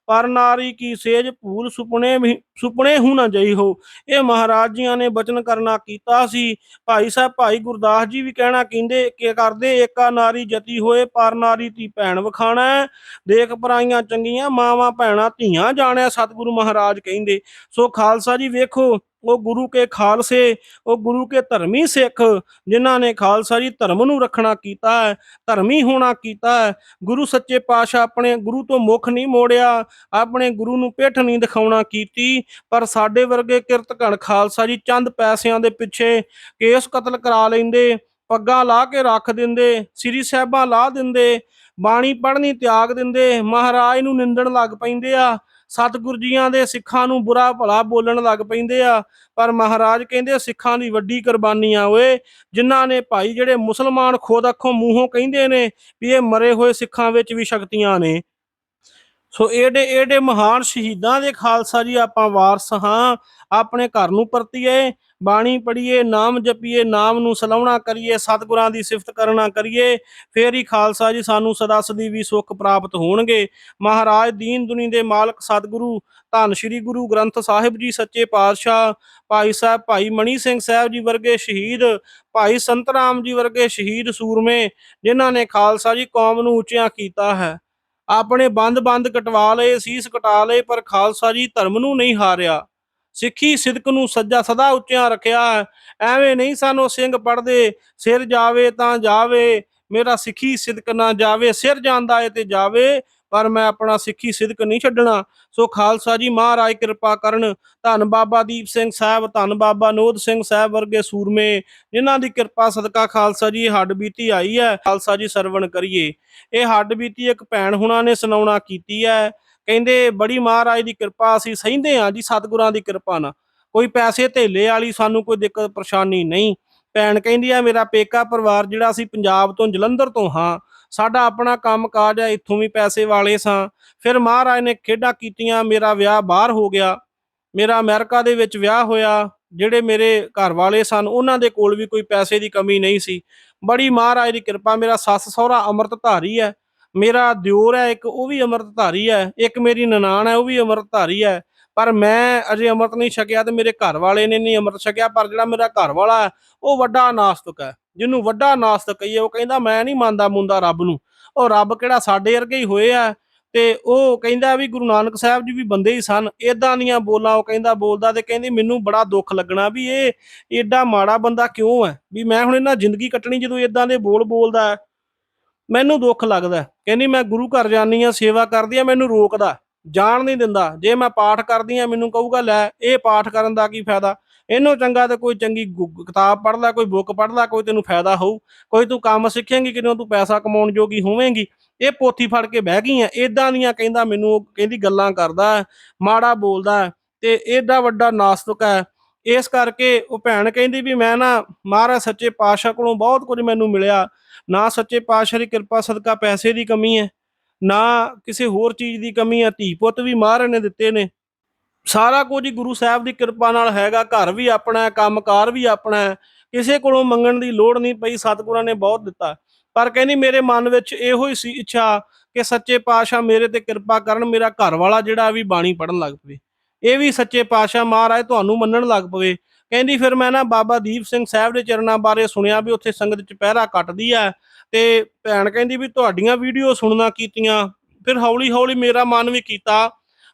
ਪਰ ਨਾਰੀ ਕੀ ਸੇਜ ਭੂਲ ਸੁਪਨੇ ਸੁਪਨੇ ਹੂ ਨਾ ਜਈ ਹੋ ਇਹ ਮਹਾਰਾਜ ਜੀਆਂ ਨੇ ਬਚਨ ਕਰਨਾ ਕੀਤਾ ਸੀ। ਭਾਈ ਸਾਹਿਬ ਭਾਈ ਗੁਰਦਾਸ ਜੀ ਵੀ ਕਹਿਣਾ ਕਹਿੰਦੇ, ਕਿ ਕਰਦੇ ਏਕਾ ਨਾਰੀ ਜਤੀ ਹੋਏ, ਪਰ ਨਾਰੀ ਤੀ ਭੈਣ ਵਖਾਣਾ ਦੇਖ ਪਰਾਈਆਂ ਚੰਗੀਆਂ, ਮਾਵਾਂ ਭੈਣਾਂ ਧੀਆਂ ਜਾਣਿਆ, ਸਤਿਗੁਰੂ ਮਹਾਰਾਜ ਕਹਿੰਦੇ। ਸੋ ਖਾਲਸਾ ਜੀ ਵੇਖੋ ਉਹ ਗੁਰੂ ਕੇ ਖਾਲਸੇ, ਉਹ ਗੁਰੂ ਕੇ ਧਰਮੀ ਸਿੱਖ, ਜਿਨ੍ਹਾਂ ਨੇ ਖਾਲਸਾ ਜੀ ਧਰਮ ਨੂੰ ਰੱਖਣਾ ਕੀਤਾ ਹੈ, ਧਰਮੀ ਹੋਣਾ ਕੀਤਾ ਹੈ। ਗੁਰੂ ਸੱਚੇ ਪਾਤਸ਼ਾਹ ਆਪਣੇ ਗੁਰੂ ਤੋਂ ਮੁਖ ਨਹੀਂ ਮੋੜਿਆ, ਆਪਣੇ ਗੁਰੂ ਨੂੰ ਪਿੱਠ ਨਹੀਂ ਦਿਖਾਉਣਾ ਕੀਤੀ, ਪਰ ਸਾਡੇ ਵਰਗੇ ਕਿਰਤ ਘਣ ਖਾਲਸਾ ਜੀ ਚੰਦ ਪੈਸਿਆਂ ਦੇ ਪਿੱਛੇ ਕੇਸ ਕਤਲ ਕਰਾ ਲੈਂਦੇ, ਪੱਗਾਂ ਲਾ ਕੇ ਰੱਖ ਦਿੰਦੇ, ਸ੍ਰੀ ਸਾਹਿਬਾਂ ਲਾ ਦਿੰਦੇ, ਬਾਣੀ ਪੜ੍ਹਨੀ ਤਿਆਗ ਦਿੰਦੇ, ਮਹਾਰਾਜ ਨੂੰ ਨਿੰਦਣ ਲੱਗ ਪੈਂਦੇ ਆ। ਸਤਿਗੁਰ ਜੀਆਂ ਦੇ ਸਿੱਖਾਂ ਨੂੰ ਬੁਰਾ ਭਲਾ ਬੋਲਣ ਲੱਗ ਪੈਂਦੇ ਆ। ਪਰ ਮਹਾਰਾਜ ਕਹਿੰਦੇ ਸਿੱਖਾਂ ਦੀ ਵੱਡੀ ਕੁਰਬਾਨੀ ਆ ਓਏ। ਜਿਨ੍ਹਾਂ ਨੇ ਭਾਈ ਜਿਹੜੇ ਮੁਸਲਮਾਨ ਖੁਦ ਅੱਖੋਂ ਮੂੰਹੋਂ ਕਹਿੰਦੇ ਨੇ ਵੀ ਇਹ ਮਰੇ ਹੋਏ ਸਿੱਖਾਂ ਵਿੱਚ ਵੀ ਸ਼ਕਤੀਆਂ ਨੇ। ਸੋ ਏਡੇ ਏਡੇ ਮਹਾਨ ਸ਼ਹੀਦਾਂ ਦੇ ਖਾਲਸਾ ਜੀ ਆਪਾਂ ਵਾਰਸ ਹਾਂ। ਆਪਣੇ ਘਰ ਨੂੰ ਪਰਤੀਏ। ਬਾਣੀ ਪੜ੍ਹੀਏ, ਨਾਮ ਜਪੀਏ, ਨਾਮ ਨੂੰ ਸਲਾਉਣਾ ਕਰੀਏ, ਸਤਿਗੁਰਾਂ ਦੀ ਸਿਫਤ ਕਰਨਾ ਕਰੀਏ, ਫੇਰ ਹੀ ਖਾਲਸਾ ਜੀ ਸਾਨੂੰ ਸਦਾ ਸਦੀ ਵੀ ਸੁੱਖ ਪ੍ਰਾਪਤ ਹੋਣਗੇ। ਮਹਾਰਾਜ ਦੀਨ ਦੁਨੀ ਦੇ ਮਾਲਕ ਸਤਿਗੁਰੂ, ਧੰਨ ਸ਼੍ਰੀ ਗੁਰੂ ਗ੍ਰੰਥ ਸਾਹਿਬ ਜੀ ਸੱਚੇ ਪਾਤਸ਼ਾਹ, ਭਾਈ ਸਾਹਿਬ ਭਾਈ ਮਣੀ ਸਿੰਘ ਸਾਹਿਬ ਜੀ ਵਰਗੇ ਸ਼ਹੀਦ, ਭਾਈ ਸੰਤਰਾਮ ਜੀ ਵਰਗੇ ਸ਼ਹੀਦ ਸੂਰਮੇ, ਜਿਨ੍ਹਾਂ ਨੇ ਖਾਲਸਾ ਜੀ ਕੌਮ ਨੂੰ ਉੱਚਿਆਂ ਕੀਤਾ ਹੈ। ਆਪਣੇ ਬੰਦ-ਬੰਦ ਕਟਵਾ ਲਏ, ਸੀਸ ਕਟਾ ਲਏ, ਪਰ ਖਾਲਸਾ ਜੀ ਧਰਮ ਨੂੰ ਨਹੀਂ ਹਾਰਿਆ। ਸਿੱਖੀ ਸਿਦਕ ਨੂੰ ਸੱਜਾ ਸਦਾ ਉੱਚਿਆਂ ਰੱਖਿਆ। ਐਵੇਂ ਨਹੀਂ ਸਾਨੂੰ ਸਿੰਘ ਪੜਦੇ ਸਿਰ ਜਾਵੇ ਤਾਂ ਜਾਵੇ। ਮੇਰਾ ਸਿੱਖੀ ਸਿਦਕ ਨਾ ਜਾਵੇ, ਸਿਰ ਜਾਂਦਾ ਏ ਤੇ ਜਾਵੇ। ਪਰ ਮੈਂ ਆਪਣਾ ਸਿੱਖੀ ਸਿਦਕ ਨਹੀਂ ਛੱਡਣਾ। ਸੋ ਖਾਲਸਾ ਜੀ ਮਹਾਰਾਜ ਕਿਰਪਾ ਕਰਨ। ਧੰਨ ਬਾਬਾ ਦੀਪ ਸਿੰਘ ਸਾਹਿਬ, ਧੰਨ ਬਾਬਾ ਨੋਦ ਸਿੰਘ ਸਾਹਿਬ ਵਰਗੇ ਸੂਰਮੇ, ਜਿਨ੍ਹਾਂ ਦੀ ਕਿਰਪਾ ਸਦਕਾ ਖਾਲਸਾ ਜੀ ਹੱਡ ਬੀਤੀ ਆਈ ਹੈ। ਖਾਲਸਾ ਜੀ ਸਰਵਣ ਕਰੀਏ। ਇਹ ਹੱਡ ਬੀਤੀ ਇੱਕ ਭੈਣ ਹੁਣਾਂ ਨੇ ਸੁਣਾਉਣਾ ਕੀਤੀ ਹੈ। ਕਹਿੰਦੇ ਬੜੀ ਮਹਾਰਾਜ ਦੀ ਕਿਰਪਾ, ਅਸੀਂ ਸਹਿੰਦੇ ਹਾਂ ਜੀ ਸਤਿਗੁਰਾਂ ਦੀ ਕਿਰਪਾ ਨਾਲ। ਕੋਈ ਪੈਸੇ ਧੇਲੇ ਵਾਲੀ ਸਾਨੂੰ ਕੋਈ ਦਿੱਕਤ ਪਰੇਸ਼ਾਨੀ ਨਹੀਂ। ਭੈਣ ਕਹਿੰਦੀ ਆ, ਮੇਰਾ ਪੇਕਾ ਪਰਿਵਾਰ ਜਿਹੜਾ ਅਸੀਂ ਪੰਜਾਬ ਤੋਂ ਜਲੰਧਰ ਤੋਂ ਹਾਂ, ਸਾਡਾ ਆਪਣਾ ਕੰਮ ਕਾਜ ਹੈ ਇੱਥੋਂ ਵੀ ਪੈਸੇ ਵਾਲੇ ਸਾਂ। ਫਿਰ ਮਹਾਰਾਜ ਨੇ ਖੇਡਾਂ ਕੀਤੀਆਂ, ਮੇਰਾ ਵਿਆਹ ਬਾਹਰ ਹੋ ਗਿਆ। ਮੇਰਾ ਅਮਰੀਕਾ ਦੇ ਵਿੱਚ ਵਿਆਹ ਹੋਇਆ, ਜਿਹੜੇ ਮੇਰੇ ਘਰ ਵਾਲੇ ਸਨ, ਉਹਨਾਂ ਦੇ ਕੋਲ ਵੀ ਕੋਈ ਪੈਸੇ ਦੀ ਕਮੀ ਨਹੀਂ ਸੀ। ਬੜੀ ਮਹਾਰਾਜ ਦੀ ਕਿਰਪਾ, ਮੇਰਾ ਸੱਸ ਸਹੁਰਾ ਅੰਮ੍ਰਿਤਧਾਰੀ ਹੈ। ਮੇਰਾ ਦਿਓਰ ਹੈ, ਇੱਕ ਉਹ ਵੀ ਅੰਮ੍ਰਿਤਧਾਰੀ ਹੈ, ਇੱਕ ਮੇਰੀ ਨਨਾਣ ਹੈ, ਉਹ ਵੀ ਅੰਮ੍ਰਿਤਧਾਰੀ ਹੈ। ਪਰ ਮੈਂ ਅਜੇ ਅੰਮ੍ਰਿਤ ਨਹੀਂ ਛਕਿਆ ਤੇ ਮੇਰੇ ਘਰ ਵਾਲੇ ਨੇ ਨਹੀਂ ਅੰਮ੍ਰਿਤ ਛਕਿਆ, ਪਰ ਜਿਹੜਾ ਮੇਰਾ ਘਰ ਵਾਲਾ ਹੈ, ਉਹ ਵੱਡਾ ਨਾਸਤਕ ਹੈ। ਜਿਹਨੂੰ ਵੱਡਾ ਨਾਸਤਕ ਕਹੀਏ, ਉਹ ਕਹਿੰਦਾ, ਮੈਂ ਨਹੀਂ ਮੰਨਦਾ ਮੁੰਦਾ ਰੱਬ ਨੂੰ। ਉਹ ਰੱਬ ਕਿਹੜਾ ਸਾਡੇ ਵਰਗੇ ਹੀ ਹੋਏ ਆ, ਤੇ ਉਹ ਕਹਿੰਦਾ ਵੀ ਗੁਰੂ ਨਾਨਕ ਸਾਹਿਬ ਜੀ ਵੀ ਬੰਦੇ ਹੀ ਸਨ ਇਦਾਂ ਦੀਆਂ ਬੋਲਾਂ ਉਹ ਕਹਿੰਦਾ ਬੋਲਦਾ ਤੇ ਕਹਿੰਦੀ, ਮੈਨੂੰ ਬੜਾ ਦੁੱਖ ਲੱਗਣਾ ਵੀ ਇਹ ਏਡਾ ਮਾੜਾ ਬੰਦਾ ਕਿਉਂ ਹੈ? ਵੀ ਮੈਂ ਹੁਣ ਇਹਨਾਂ ਜ਼ਿੰਦਗੀ ਕੱਟਣੀ ਜਦੋਂ ਇਦਾਂ ਦੇ ਬੋਲ ਬੋਲਦਾ ਹੈ। ਮੈਨੂੰ ਦੁੱਖ ਲੱਗਦਾ ਕਹਿੰਦੀ ਮੈਂ ਗੁਰੂ ਘਰ ਜਾਨੀ ਆ ਸੇਵਾ ਕਰਦੀ ਆ ਮੈਨੂੰ ਰੋਕਦਾ ਜਾਣ ਨਹੀਂ ਦਿੰਦਾ। ਜੇ ਮੈਂ ਪਾਠ ਕਰਦੀ ਆ ਮੈਨੂੰ ਕਹੂਗਾ ਲੈ ਇਹ ਪਾਠ ਕਰਨ ਦਾ ਕੀ ਫਾਇਦਾ? ਇਹਨੂੰ ਚੰਗਾ ਤੇ ਕੋਈ ਚੰਗੀ ਗੁ- ਕਿਤਾਬ ਪੜ੍ਹ ਲੈ ਕੋਈ ਬੁੱਕ ਪੜ੍ਹ ਲੈ ਕੋਈ ਤੈਨੂੰ ਫਾਇਦਾ ਹੋਊ। ਕੋਈ ਤੂੰ ਕੰਮ ਸਿੱਖੇਂਗੀ ਕਿਦੋਂ ਤੂੰ ਪੈਸਾ ਕਮਾਉਣ ਜੋਗੀ ਹੋਵੇਂਗੀ। ਇਹ ਪੋਥੀ ਫੜ ਕੇ ਬਹਿ ਗਈ ਆ ਇਦਾਂ ਦੀਆਂ ਕਹਿੰਦਾ ਮੈਨੂੰ ਉਹ ਕਹਿੰਦੀ ਗੱਲਾਂ ਕਰਦਾ ਹੈ, ਮਾੜਾ ਬੋਲਦਾ ਤੇ ਏਡਾ ਵੱਡਾ ਨਾਸਤਕ ਹੈ। ਇਸ ਕਰਕੇ ਉਹ ਭੈਣ ਕਹਿੰਦੀ ਵੀ ਮੈਂ ਨਾ ਮਹਾਰਾਜ ਸੱਚੇ ਪਾਤਸ਼ਾਹ ਕੋਲੋਂ ਬਹੁਤ ਕੁਝ ਮੈਨੂੰ ਮਿਲਿਆ। ਨਾ ਸੱਚੇ ਪਾਤਸ਼ਾਹ ਦੀ ਕਿਰਪਾ ਸਦਕਾ ਪੈਸੇ ਦੀ ਕਮੀ ਹੈ, ਨਾ ਕਿਸੇ ਹੋਰ ਚੀਜ਼ ਦੀ ਕਮੀ ਹੈ, ਧੀ ਪੁੱਤ ਵੀ ਮਹਾਰਾਜ ਨੇ ਦਿੱਤੇ ਨੇ। ਸਾਰਾ ਕੁਝ ਹੀ ਗੁਰੂ ਸਾਹਿਬ ਦੀ ਕਿਰਪਾ ਨਾਲ ਹੈਗਾ, ਘਰ ਵੀ ਆਪਣਾ ਹੈ, ਕੰਮਕਾਰ ਵੀ ਆਪਣਾ ਹੈ, ਕਿਸੇ ਕੋਲੋਂ ਮੰਗਣ ਦੀ ਲੋੜ ਨਹੀਂ ਪਈ, ਸਤਿਗੁਰਾਂ ਨੇ ਬਹੁਤ ਦਿੱਤਾ। ਪਰ ਕਹਿੰਦੀ ਮੇਰੇ ਮਨ ਵਿੱਚ ਇਹੋ ਹੀ ਸੀ ਇੱਛਾ ਕਿ ਸੱਚੇ ਪਾਤਸ਼ਾਹ ਮੇਰੇ ਤੇ ਕਿਰਪਾ ਕਰਨ, ਮੇਰਾ ਘਰ ਵਾਲਾ ਜਿਹੜਾ ਵੀ ਬਾਣੀ ਪੜਨ ਲੱਗ ਪਵੇ। ਇਹ ਵੀ ਸੱਚੇ ਪਾਤਸ਼ਾਹ ਮਹਾਰਾਜ ਤੁਹਾਨੂੰ ਮੰਨਣ ਲੱਗ ਪਵੇ। ਕਹਿੰਦੀ ਫਿਰ ਮੈਂ ਨਾ ਬਾਬਾ ਦੀਪ ਸਿੰਘ ਸਾਹਿਬ ਦੇ ਚਰਨਾਂ ਬਾਰੇ ਸੁਣਿਆ ਵੀ ਉੱਥੇ ਸੰਗਤ ਚ ਪਹਿਰਾ ਕੱਟਦੀ ਆ ਤੇ ਭੈਣ ਕਹਿੰਦੀ ਵੀ ਤੁਹਾਡੀਆਂ ਵੀਡੀਓ ਸੁਣਨਾ ਕੀਤੀਆਂ। ਫਿਰ ਹੌਲੀ ਹੌਲੀ ਮੇਰਾ ਮਨ ਵੀ ਕੀਤਾ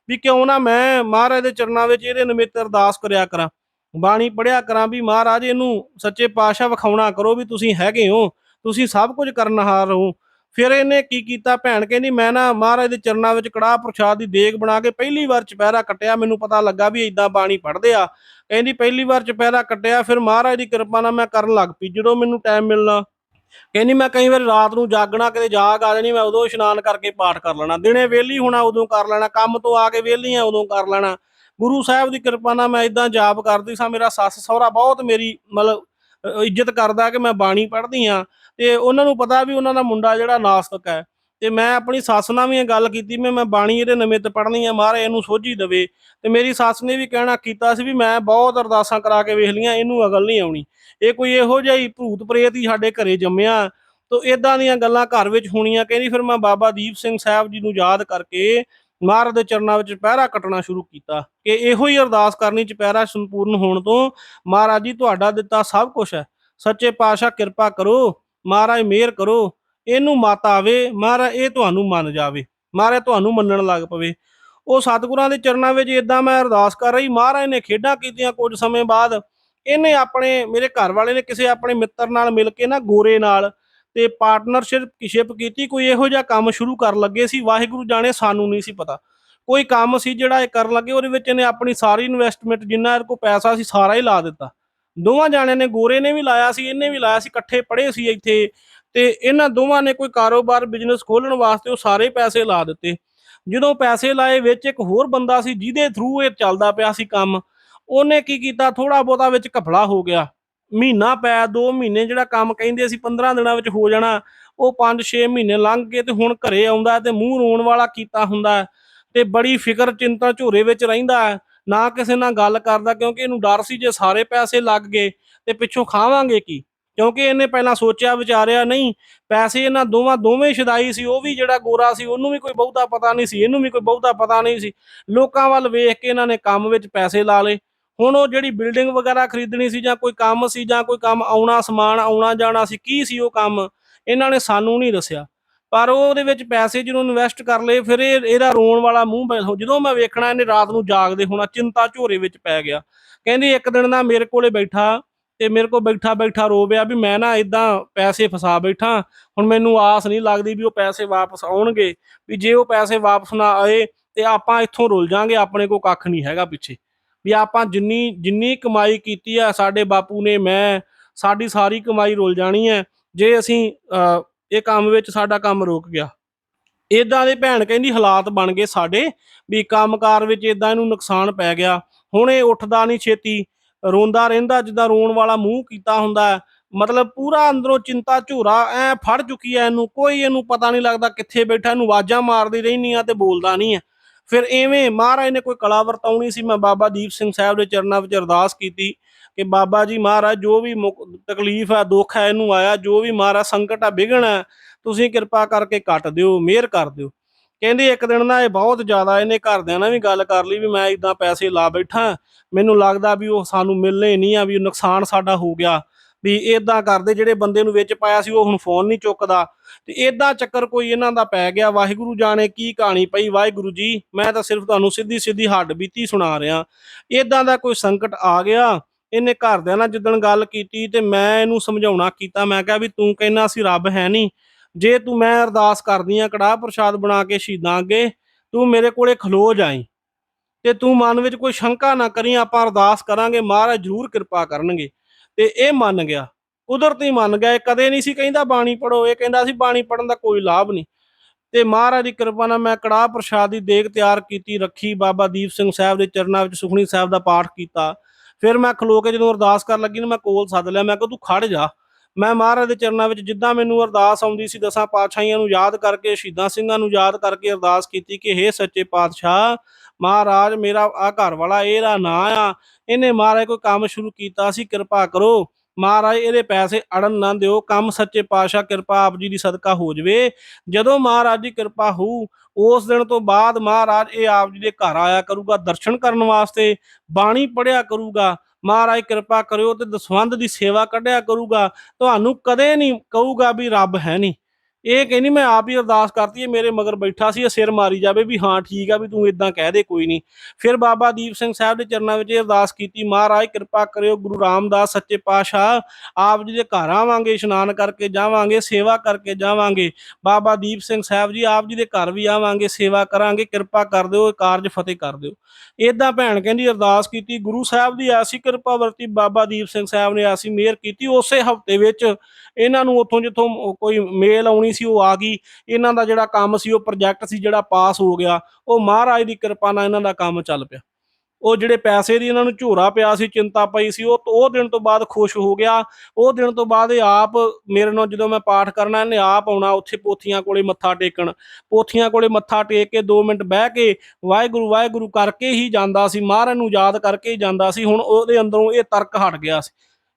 ਵੀ ਕਿਉਂ ਨਾ ਮੈਂ ਮਹਾਰਾਜ ਦੇ ਚਰਨਾਂ ਵਿੱਚ ਇਹਦੇ ਨਿਮਿਤ ਅਰਦਾਸ ਕਰਿਆ ਕਰਾਂ। ਬਾਣੀ ਪੜਿਆ ਕਰਾਂ ਵੀ ਮਹਾਰਾਜ ਇਹਨੂੰ ਸੱਚੇ ਪਾਤਸ਼ਾਹ ਵਿਖਾਉਣਾ ਕਰੋ ਵੀ ਤੁਸੀਂ ਹੈਗੇ ਹੋ, ਤੁਸੀਂ ਸਭ ਕੁਝ ਕਰਨਹਾਰ ਹੋ। ਫਿਰ ਇਹਨੇ ਕੀ ਕੀਤਾ? ਭੈਣ ਕਹਿੰਦੀ, ਮੈਂ ਨਾ ਮਹਾਰਾਜ ਦੇ ਚਰਨਾਂ ਵਿੱਚ ਕੜਾਹ ਪ੍ਰਸ਼ਾਦ ਦੀ ਦੇਗ ਬਣਾ ਕੇ ਪਹਿਲੀ ਵਾਰ ਚੁਪਹਿਰਾ ਕੱਟਿਆ। ਮੈਨੂੰ ਪਤਾ ਲੱਗਾ ਵੀ ਇਦਾਂ ਬਾਣੀ ਪੜ੍ਹਦੇ ਆ। ਕਹਿੰਦੀ, ਪਹਿਲੀ ਵਾਰ ਚੁਪਹਿਰਾ ਕੱਟਿਆ, ਫਿਰ ਮਹਾਰਾਜ ਦੀ ਕਿਰਪਾ ਨਾਲ ਮੈਂ ਕਰਨ ਲੱਗ ਪਈ, ਜਦੋਂ ਮੈਨੂੰ ਟਾਈਮ ਮਿਲਣਾ। ਕਹਿੰਦੀ, ਮੈਂ ਕਈ ਵਾਰ ਰਾਤ ਨੂੰ ਜਾਗਣਾ, ਕਿਤੇ ਜਾਗ ਆ ਜਾਣੀ, ਮੈਂ ਉਦੋਂ ਇਸ਼ਨਾਨ ਕਰਕੇ ਪਾਠ ਕਰ ਲੈਣਾ। ਦਿਨੇ ਵਿਹਲੀ ਹੋਣਾ, ਉਦੋਂ ਕਰ ਲੈਣਾ। ਕੰਮ ਤੋਂ ਆ ਕੇ ਵਿਹਲੀ ਆ, ਉਦੋਂ ਕਰ ਲੈਣਾ। ਗੁਰੂ ਸਾਹਿਬ ਦੀ ਕਿਰਪਾ ਨਾਲ ਮੈਂ ਇਦਾਂ ਜਾਪ ਕਰਦੀ ਸਾਂ। ਮੇਰਾ ਸੱਸ ਸਹੁਰਾ ਬਹੁਤ ਮੇਰੀ ਮਤਲਬ ਇੱਜ਼ਤ ਕਰਦਾ ਕਿ ਮੈਂ ਬਾਣੀ ਪੜ੍ਹਦੀ ਆ। ਤੇ ਉਹਨਾਂ ਨੂੰ ਪਤਾ ਵੀ ਉਹਨਾਂ ਦਾ ਮੁੰਡਾ ਜਿਹੜਾ ਨਾਸਤਕ ਹੈ। ਤੇ ਮੈਂ ਆਪਣੀ ਸੱਸ ਨਾਲ ਵੀ ਇਹ ਗੱਲ ਕੀਤੀ, ਮੈਂ ਮੈਂ ਬਾਣੀ ਇਹਦੇ ਨਿਮਿਤ ਪੜ੍ਹਨੀ ਆ, ਮਹਾਰਾਜ ਇਹਨੂੰ ਸੋਝੀ ਦੇਵੇ। ਤੇ ਮੇਰੀ ਸੱਸ ਨੇ ਵੀ ਕਹਿਣਾ ਕੀਤਾ ਸੀ ਵੀ ਮੈਂ ਬਹੁਤ ਅਰਦਾਸਾਂ ਕਰਾ ਕੇ ਵੇਖ ਲੀਆਂ ਇਹਨੂੰ ਅਗਲ ਨਹੀਂ ਆਉਣੀ। ਇਹ ਕੋਈ ਇਹੋ ਜਿਹਾ ਹੀ ਭੂਤ ਪ੍ਰੇਤ ਹੀ ਸਾਡੇ ਘਰੇ ਜੰਮਿਆ। ਤੋ ਇਦਾਂ ਦੀਆਂ ਗੱਲਾਂ ਘਰ ਵਿੱਚ ਹੋਣੀਆਂ, ਕਹਿੰਦੀ ਫਿਰ ਮੈਂ ਬਾਬਾ ਦੀਪ ਸਿੰਘ ਸਾਹਿਬ ਜੀ ਨੂੰ ਯਾਦ ਕਰਕੇ ਮਹਾਰਾਜ ਦੇ ਚਰਨਾਂ ਵਿੱਚ ਪਹਿਰਾ ਕੱਟਣਾ ਸ਼ੁਰੂ ਕੀਤਾ। ਕਿ ਇਹੋ ਹੀ ਅਰਦਾਸ ਕਰਨੀ, ਚਪਹਿਰਾ ਸੰਪੂਰਨ ਹੋਣ ਤੋਂ ਮਹਾਰਾਜ ਜੀ ਤੁਹਾਡਾ ਦਿੱਤਾ ਸਭ ਕੁਝ ਹੈ। ਸੱਚੇ ਪਾਤਸ਼ਾਹ ਕਿਰਪਾ ਕਰੋ। ਮਹਾਰਾਜ ਮਿਹਰ ਕਰੋ, ਇਹਨੂੰ ਮਤ ਆਵੇ, ਮਹਾਰਾਜ ਇਹ ਤੁਹਾਨੂੰ ਮੰਨ ਜਾਵੇ, ਮਹਾਰਾਜ ਤੁਹਾਨੂੰ ਮੰਨਣ ਲੱਗ ਪਵੇ। ਉਹ ਸਤਿਗੁਰਾਂ ਦੇ ਚਰਨਾਂ ਵਿੱਚ ਇਦਾਂ ਮੈਂ ਅਰਦਾਸ ਕਰ ਰਹੀ, ਮਹਾਰਾਜ ਨੇ ਖੇਡਾਂ ਕੀਤੀਆਂ ਕੁਝ ਸਮੇਂ ਬਾਅਦ, ਇਹਨੇ ਆਪਣੇ, ਮੇਰੇ ਘਰ ਵਾਲੇ ਨੇ ਕਿਸੇ ਆਪਣੇ ਮਿੱਤਰ ਨਾਲ ਮਿਲ ਕੇ ਨਾ ਗੋਰੇ ਨਾਲ ਤੇ ਪਾਰਟਨਰਸ਼ਿਪ ਸ਼ਿਪ ਕੀਤੀ, ਕੋਈ ਇਹੋ ਜਿਹਾ ਕੰਮ ਸ਼ੁਰੂ ਕਰਨ ਲੱਗੇ ਸੀ, ਵਾਹਿਗੁਰੂ ਜਾਣੇ ਸਾਨੂੰ ਨਹੀਂ ਸੀ ਪਤਾ। ਕੋਈ ਕੰਮ ਸੀ ਜਿਹੜਾ ਇਹ ਕਰਨ ਲੱਗੇ, ਉਹਦੇ ਵਿੱਚ ਇਹਨੇ ਆਪਣੀ ਸਾਰੀ ਇਨਵੈਸਟਮੈਂਟ ਜਿੰਨਾ ਇਹਦੇ ਕੋਲ ਪੈਸਾ ਸੀ, ਸਾਰਾ ਹੀ ਲਾ ਦਿੱਤਾ। ਦੋਵਾਂ ਜਾਣਿਆਂ ਨੇ ਗੋਰੇ ਨੇ ਵੀ ਲਾਇਆ ਸੀ, ਇਹਨੇ ਵੀ ਲਾਇਆ ਸੀ, ਇਕੱਠੇ ਪੜ੍ਹੇ ਸੀ ਇੱਥੇ। ਤੇ ਇਹਨਾਂ ਦੋਵਾਂ ਨੇ ਕੋਈ ਕਾਰੋਬਾਰ ਬਿਜ਼ਨਸ ਖੋਲਣ ਵਾਸਤੇ ਉਹ ਸਾਰੇ ਪੈਸੇ ਲਾ ਦਿੱਤੇ। ਜਦੋਂ ਪੈਸੇ ਲਾਏ, ਵਿੱਚ ਇੱਕ ਹੋਰ ਬੰਦਾ ਸੀ, ਜਿਹਦੇ ਥਰੂ ਇਹ ਚੱਲਦਾ ਪਿਆ ਸੀ ਕੰਮ, ਉਹਨੇ ਕੀ ਕੀਤਾ? ਥੋੜਾ ਬਹੁਤਾ ਵਿੱਚ ਘਪਲਾ ਹੋ ਗਿਆ। ਮਹੀਨਾ ਪੈ 2 ਮਹੀਨੇ ਜਿਹੜਾ ਕੰਮ ਕਹਿੰਦੇ ਸੀ 15 ਦਿਨਾਂ ਵਿੱਚ ਹੋ ਜਾਣਾ, ਉਹ 5-6 ਮਹੀਨੇ ਲੰਘ ਗਏ ਤੇ ਹੁਣ ਘਰੇ ਆਉਂਦਾ ਤੇ ਮੂੰਹ ਰੋਣ ਵਾਲਾ ਕੀਤਾ ਹੁੰਦਾ ਹੈ ਤੇ ਬੜੀ ਫਿਕਰ, ਚਿੰਤਾ, ਝੋਰੇ ਵਿੱਚ ਰਹਿੰਦਾ ਹੈ। ਨਾ ਕਿਸੇ ਨਾਲ ਗੱਲ ਕਰਦਾ ਕਿਉਂਕਿ ਇਹਨੂੰ ਡਰ ਸੀ ਜੇ ਸਾਰੇ ਪੈਸੇ ਲੱਗ ਗਏ ਤੇ ਪਿੱਛੋਂ ਖਾਵਾਂਗੇ ਕੀ? ਕਿਉਂਕਿ ਇਹਨੇ ਪਹਿਲਾਂ ਸੋਚਿਆ ਵਿਚਾਰਿਆ ਨਹੀਂ, ਪੈਸੇ ਇਹਨਾਂ ਦੋਵਾਂ ਦੋਵੇਂ ਛਦਾਈ ਸੀ, ਉਹ ਵੀ ਜਿਹੜਾ ਗੋਰਾ ਸੀ, ਉਹਨੂੰ ਵੀ ਕੋਈ ਬਹੁਤਾ ਪਤਾ ਨਹੀਂ ਸੀ, ਇਹਨੂੰ ਵੀ ਕੋਈ ਬਹੁਤਾ ਪਤਾ ਨਹੀਂ ਸੀ। ਲੋਕਾਂ ਵੱਲ ਵੇਖ ਕੇ ਇਹਨਾਂ ਨੇ ਕੰਮ ਵਿੱਚ ਪੈਸੇ ਲਾ ਲਏ। ਹੁਣ ਉਹ ਜਿਹੜੀ ਬਿਲਡਿੰਗ ਵਗੈਰਾ ਖਰੀਦਣੀ ਸੀ ਜਾਂ ਕੋਈ ਕੰਮ ਸੀ ਜਾਂ ਕੋਈ ਕੰਮ ਆਉਣਾ, ਸਮਾਨ ਆਉਣਾ, ਜਾਣਾ ਸੀ, ਕੀ ਸੀ ਉਹ ਕੰਮ? ਇਹਨਾਂ ਨੇ ਸਾਨੂੰ ਨਹੀਂ ਦੱਸਿਆ। ਪਰ ਉਹਦੇ ਵਿੱਚ ਪੈਸੇ ਜਦੋਂ ਇਨਵੈਸਟ ਕਰ ਲਏ ਫਿਰ ਇਹ ਇਹਦਾ ਰੋਣ ਵਾਲਾ ਮੂੰਹ ਜਦੋਂ ਮੈਂ ਵੇਖਣਾ ਇਹਨੇ ਰਾਤ ਨੂੰ ਜਾਗਦੇ ਹੋਣਾ ਚਿੰਤਾ ਝੋਰੇ ਵਿੱਚ ਪੈ ਗਿਆ। ਕਹਿੰਦੀ ਇੱਕ ਦਿਨ ਨਾ ਮੇਰੇ ਕੋਲੇ ਬੈਠਾ ਤੇ ਮੇਰੇ ਕੋਲ ਬੈਠਾ ਬੈਠਾ ਰੋ ਪਿਆ ਵੀ ਮੈਂ ਨਾ ਇਦਾਂ ਪੈਸੇ ਫਸਾ ਬੈਠਾ। ਹੁਣ ਮੈਨੂੰ ਆਸ ਨਹੀਂ ਲੱਗਦੀ ਵੀ ਉਹ ਪੈਸੇ ਵਾਪਸ ਆਉਣਗੇ ਵੀ ਜੇ ਉਹ ਪੈਸੇ ਵਾਪਸ ਨਾ ਆਏ ਤੇ ਆਪਾਂ ਇੱਥੋਂ ਰੁੱਲ ਜਾਾਂਗੇ ਆਪਣੇ ਕੋਲ ਕੱਖ ਨਹੀਂ ਹੈਗਾ ਪਿੱਛੇ। ਵੀ ਆਪਾਂ ਜਿੰਨੀ ਜਿੰਨੀ ਕਮਾਈ ਕੀਤੀ ਆ ਸਾਡੇ ਬਾਪੂ ਨੇ ਮੈਂ ਸਾਡੀ ਸਾਰੀ ਕਮਾਈ ਰੁੱਲ ਜਾਣੀ ਹੈ। ਜੇ ਅਸੀਂ ਅਹ, ਇਹ ਕੰਮ ਵਿੱਚ ਸਾਡਾ ਕੰਮ ਰੁਕ ਗਿਆ। ਇਦਾਂ ਦੇ ਭੈਣ ਕਹਿੰਦੀ ਹਾਲਾਤ ਬਣ ਗਏ ਸਾਡੇ ਵੀ ਕੰਮਕਾਰ ਵਿੱਚ ਇਦਾਂ ਇਹਨੂੰ ਨੁਕਸਾਨ ਪੈ ਗਿਆ। ਹੁਣ ਇਹ ਉੱਠਦਾ ਨਹੀਂ ਛੇਤੀ, ਰੋਂਦਾ ਰਹਿੰਦਾ ਜਿੱਦਾਂ ਰੋਣ ਵਾਲਾ ਮੂੰਹ ਕੀਤਾ ਹੁੰਦਾ ਮਤਲਬ ਪੂਰਾ ਅੰਦਰੋਂ ਚਿੰਤਾ ਝੂਰਾ ਐ ਫੜ ਚੁੱਕੀ ਐ ਇਹਨੂੰ, ਕੋਈ ਇਹਨੂੰ ਪਤਾ ਨਹੀਂ ਲੱਗਦਾ ਕਿੱਥੇ ਬੈਠਾ, ਇਹਨੂੰ ਆਵਾਜ਼ਾਂ ਮਾਰਦੀ ਰਹਿੰਦੀ ਆ ਤੇ ਬੋਲਦਾ ਨਹੀਂ ਹੈ। ਫਿਰ ਐਵੇਂ ਮਹਾਰਾਜ ਨੇ ਕੋਈ ਕਲਾ ਵਰਤਾਉਣੀ ਸੀ, ਮੈਂ ਬਾਬਾ ਦੀਪ ਸਿੰਘ ਸਾਹਿਬ ਦੇ ਚਰਨਾਂ ਵਿੱਚ ਅਰਦਾਸ ਕੀਤੀ ਕਿ ਬਾਬਾ ਜੀ ਮਹਾਰਾਜ, ਜੋ ਵੀ ਮੁਕ- ਤਕਲੀਫ ਹੈ, ਦੁੱਖ ਹੈ, ਇਹਨੂੰ ਆਇਆ, ਜੋ ਵੀ ਮਹਾਰਾਜ ਸੰਕਟ ਆ ਵਿਘਨ ਹੈ, ਤੁਸੀਂ ਕਿਰਪਾ ਕਰਕੇ ਕੱਟ ਦਿਓ, ਮਿਹਰ ਕਰ ਦਿਓ। ਕਹਿੰਦੇ ਇੱਕ ਦਿਨ ਨਾ ਇਹ ਬਹੁਤ ਜ਼ਿਆਦਾ ਇਹਨੇ ਘਰਦਿਆਂ ਨਾਲ ਵੀ ਗੱਲ ਕਰ ਲਈ ਵੀ ਮੈਂ ਇਦਾਂ ਪੈਸੇ ਲਾ ਬੈਠਾ, ਮੈਨੂੰ ਲੱਗਦਾ ਵੀ ਉਹ ਸਾਨੂੰ ਮਿਲਣੇ ਨਹੀਂ ਆ, ਵੀ ਨੁਕਸਾਨ ਸਾਡਾ ਹੋ ਗਿਆ। ਵੀ ਇਦਾਂ ਕਰਦੇ, ਜਿਹੜੇ ਬੰਦੇ ਨੂੰ ਵਿੱਚ ਪਾਇਆ ਸੀ, ਉਹ ਹੁਣ ਫੋਨ ਨਹੀਂ ਚੁੱਕਦਾ। ਤੇ ਇਦਾਂ ਚੱਕਰ ਕੋਈ ਇਹਨਾਂ ਦਾ ਪੈ ਗਿਆ। ਵਾਹਿਗੁਰੂ ਜਾਣੇ ਕੀ ਕਹਾਣੀ ਪਈ। ਵਾਹਿਗੁਰੂ ਜੀ, ਮੈਂ ਤਾਂ ਸਿਰਫ ਤੁਹਾਨੂੰ ਸਿੱਧੀ ਸਿੱਧੀ ਹੱਡ ਬੀਤੀ ਸੁਣਾ ਰਿਹਾ। ਇਦਾਂ ਦਾ ਕੋਈ ਸੰਕਟ ਆ ਗਿਆ। ਇਹਨੇ ਘਰਦਿਆਂ ਨਾਲ ਜਿੱਦਣ ਗੱਲ ਕੀਤੀ ਤੇ ਮੈਂ ਇਹਨੂੰ ਸਮਝਾਉਣਾ ਕੀਤਾ। ਮੈਂ ਕਿਹਾ ਵੀ ਤੂੰ ਕਹਿੰਦਾ ਸੀ ਰੱਬ ਹੈ ਨਹੀਂ। ਜੇ ਤੂੰ ਮੈਂ ਅਰਦਾਸ ਕਰਦੀ ਆ ਕੜਾਹ ਪ੍ਰਸ਼ਾਦ ਬਣਾ ਕੇ ਸ਼ਹੀਦਾਂ ਅੱਗੇ, ਤੂੰ ਮੇਰੇ ਕੋਲੇ ਖਲੋ ਜਾਈ। ਤੇ ਤੂੰ ਮਨ ਵਿੱਚ ਕੋਈ ਸ਼ੰਕਾ ਨਾ ਕਰੀ, ਆਪਾਂ ਅਰਦਾਸ ਕਰਾਂਗੇ। ਮਹਾਰਾਜ ਜ਼ਰੂਰ ਕਿਰਪਾ ਕਰਨਗੇ। ਤੇ ਇਹ ਮੰਨ ਗਿਆ। ਕੁਦਰਤੀ ਮੰਨ ਗਿਆ। ਇਹ ਕਦੇ ਨਹੀਂ ਸੀ ਕਹਿੰਦਾ ਬਾਣੀ ਪੜੋ ਇਹ ਕਹਿੰਦਾ ਸੀ ਬਾਣੀ ਪੜਨ ਦਾ ਕੋਈ ਲਾਭ ਨਹੀਂ। ਤੇ ਮਹਾਰਾਜ ਦੀ ਕਿਰਪਾ ਨਾਲ ਮੈਂ ਕੜਾਹ ਪ੍ਰਸ਼ਾਦ ਦੀ ਦੇਗ ਤਿਆਰ ਕੀਤੀ, ਰੱਖੀ, ਬਾਬਾ ਦੀਪ ਸਿੰਘ ਸਾਹਿਬ ਦੇ ਚਰਨਾਂ ਵਿੱਚ ਸੁਖਣੀ ਸਾਹਿਬ ਦਾ ਪਾਠ ਕੀਤਾ। ਫਿਰ ਮੈਂ ਖਲੋ ਕੇ ਜਦੋਂ ਅਰਦਾਸ ਕਰਨ ਲੱਗੀ ਨਾ, ਮੈਂ ਕੋਲ ਸੱਦ ਲਿਆ। ਮੈਂ ਕਿਹਾ, ਤੂੰ ਖੜ ਜਾ। ਮੈਂ ਮਹਾਰਾਜ ਦੇ ਚਰਨਾਂ ਵਿੱਚ ਜਿੱਦਾਂ ਮੈਨੂੰ ਅਰਦਾਸ ਆਉਂਦੀ ਸੀ, ਦਸਾਂ ਪਾਤਸ਼ਾਹੀਆਂ ਨੂੰ ਯਾਦ ਕਰਕੇ, ਸ਼ਹੀਦਾਂ ਸਿੰਘਾਂ ਨੂੰ ਯਾਦ ਕਰਕੇ ਅਰਦਾਸ ਕੀਤੀ ਕਿ, ਹੇ ਸੱਚੇ ਪਾਤਸ਼ਾਹ, ਮਹਾਰਾਜ ਮੇਰਾ ਆ ਘਰ ਵਾਲਾ ਇਹਦਾ ਨਾਂ ਆ। ਇਹਨੇ ਮਹਾਰਾਜ ਕੋਈ ਕੰਮ ਸ਼ੁਰੂ ਕੀਤਾ ਸੀ, ਕਿਰਪਾ ਕਰੋ। ਮਹਾਰਾਜ, ਇਹਦੇ ਪੈਸੇ ਅੜਨ ਨਾ ਦਿਓ। ਕੰਮ ਸੱਚੇ ਪਾਤਸ਼ਾਹ, ਕਿਰਪਾ ਆਪ ਜੀ ਦੀ ਸਦਕਾ ਹੋ ਜਵੇ। ਜਦੋਂ ਮਹਾਰਾਜ ਦੀ ਕਿਰਪਾ ਹੋਊ, ਉਸ ਦਿਨ ਤੋਂ ਬਾਅਦ ਮਹਾਰਾਜ ਇਹ ਆਪ ਜੀ ਦੇ ਘਰ ਆਇਆ ਕਰੂਗਾ ਦਰਸ਼ਨ ਕਰਨ ਵਾਸਤੇ। ਬਾਣੀ ਪੜਿਆ ਕਰੂਗਾ। ਮਹਾਰਾਜ, ਕਿਰਪਾ ਕਰਿਓ ਤੇ ਦਸਵੰਧ ਦੀ ਸੇਵਾ ਕੱਢਿਆ ਕਰੂਗਾ। ਤੁਹਾਨੂੰ ਕਦੇ ਨਹੀਂ ਕਹੂਗਾ ਵੀ ਰੱਬ ਹੈ ਨਹੀਂ। ਇਹ ਕਹਿੰਦੀ ਮੈਂ ਆਪ ਹੀ ਅਰਦਾਸ ਕਰਤੀ ਹੈ, ਮੇਰੇ ਮਗਰ ਬੈਠਾ ਸੀ, ਇਹ ਸਿਰ ਮਾਰੀ ਜਾਵੇ ਵੀ ਹਾਂ, ਠੀਕ ਆ ਵੀ ਤੂੰ ਇਦਾਂ ਕਹਿ ਦੇ, ਕੋਈ ਨਹੀਂ। ਫਿਰ ਬਾਬਾ ਦੀਪ ਸਿੰਘ ਸਾਹਿਬ ਦੇ ਚਰਨਾਂ ਵਿੱਚ ਇਹ ਅਰਦਾਸ ਕੀਤੀ, ਮਹਾਰਾਜ ਕਿਰਪਾ ਕਰਿਓ, ਗੁਰੂ ਰਾਮਦਾਸ ਸੱਚੇ ਪਾਤਸ਼ਾਹ, ਆਪ ਜੀ ਦੇ ਘਰ ਆਵਾਂਗੇ ਇਸ਼ਨਾਨ ਕਰਕੇ ਜਾਵਾਂਗੇ, ਸੇਵਾ ਕਰਕੇ ਜਾਵਾਂਗੇ। ਬਾਬਾ ਦੀਪ ਸਿੰਘ ਸਾਹਿਬ ਜੀ, ਆਪ ਜੀ ਦੇ ਘਰ ਵੀ ਆਵਾਂਗੇ, ਸੇਵਾ ਕਰਾਂਗੇ, ਕਿਰਪਾ ਕਰ ਦਿਓ, ਇਹ ਕਾਰਜ ਫਤਿਹ ਕਰ ਦਿਓ। ਇਦਾਂ ਭੈਣ ਕਹਿੰਦੀ ਅਰਦਾਸ ਕੀਤੀ, ਗੁਰੂ ਸਾਹਿਬ ਦੀ ਐਸੀ ਕਿਰਪਾ ਵਰਤੀ, ਬਾਬਾ ਦੀਪ ਸਿੰਘ ਸਾਹਿਬ ਨੇ ਐਸੀ ਮਿਹਰ ਕੀਤੀ, ਉਸੇ ਹਫ਼ਤੇ ਵਿੱਚ ਇਹਨਾਂ ਨੂੰ ਉੱਥੋਂ ਜਿੱਥੋਂ ਕੋਈ ਮੇਲ ਆਉਣੀ ਸੀ, ਉਹ ਆ ਗਈ। ਇਹਨਾਂ ਦਾ ਜਿਹੜਾ ਕੰਮ ਸੀ, ਉਹ ਪ੍ਰੋਜੈਕਟ ਸੀ, ਜਿਹੜਾ ਪਾਸ ਹੋ ਗਿਆ। ਉਹ ਮਹਾਰਾਜ ਦੀ ਕਿਰਪਾ ਨਾਲ ਇਹਨਾਂ ਦਾ ਕੰਮ ਚੱਲ ਪਿਆ। ਉਹ ਜਿਹੜੇ ਪੈਸੇ ਦੀ ਇਹਨਾਂ ਨੂੰ ਝੋਰਾ ਪਿਆ ਸੀ, ਚਿੰਤਾ ਪਈ ਸੀ, ਉਹ ਉਹ ਦਿਨ ਤੋਂ ਬਾਅਦ ਖੁਸ਼ ਹੋ ਗਿਆ। ਉਹ ਦਿਨ ਤੋਂ ਬਾਅਦ ਇਹ ਆਪ ਮੇਰੇ ਨਾਲ ਜਦੋਂ ਮੈਂ ਪਾਠ ਕਰਨਾ, ਇਹਨੇ ਆਪ ਆਉਣਾ, ਉੱਥੇ ਪੋਥੀਆਂ ਕੋਲੇ ਮੱਥਾ ਟੇਕਣ। ਪੋਥੀਆਂ ਕੋਲੇ ਮੱਥਾ ਟੇਕ ਕੇ 2 ਮਿੰਟ ਬਹਿ ਕੇ ਵਾਹਿਗੁਰੂ ਵਾਹਿਗੁਰੂ ਕਰਕੇ ਹੀ ਜਾਂਦਾ ਸੀ, ਮਹਾਰਾਜ ਨੂੰ ਯਾਦ ਕਰਕੇ ਹੀ ਜਾਂਦਾ ਸੀ। ਹੁਣ ਉਹਦੇ ਅੰਦਰੋਂ ਇਹ ਤਰਕ ਹਟ ਗਿਆ ਸੀ।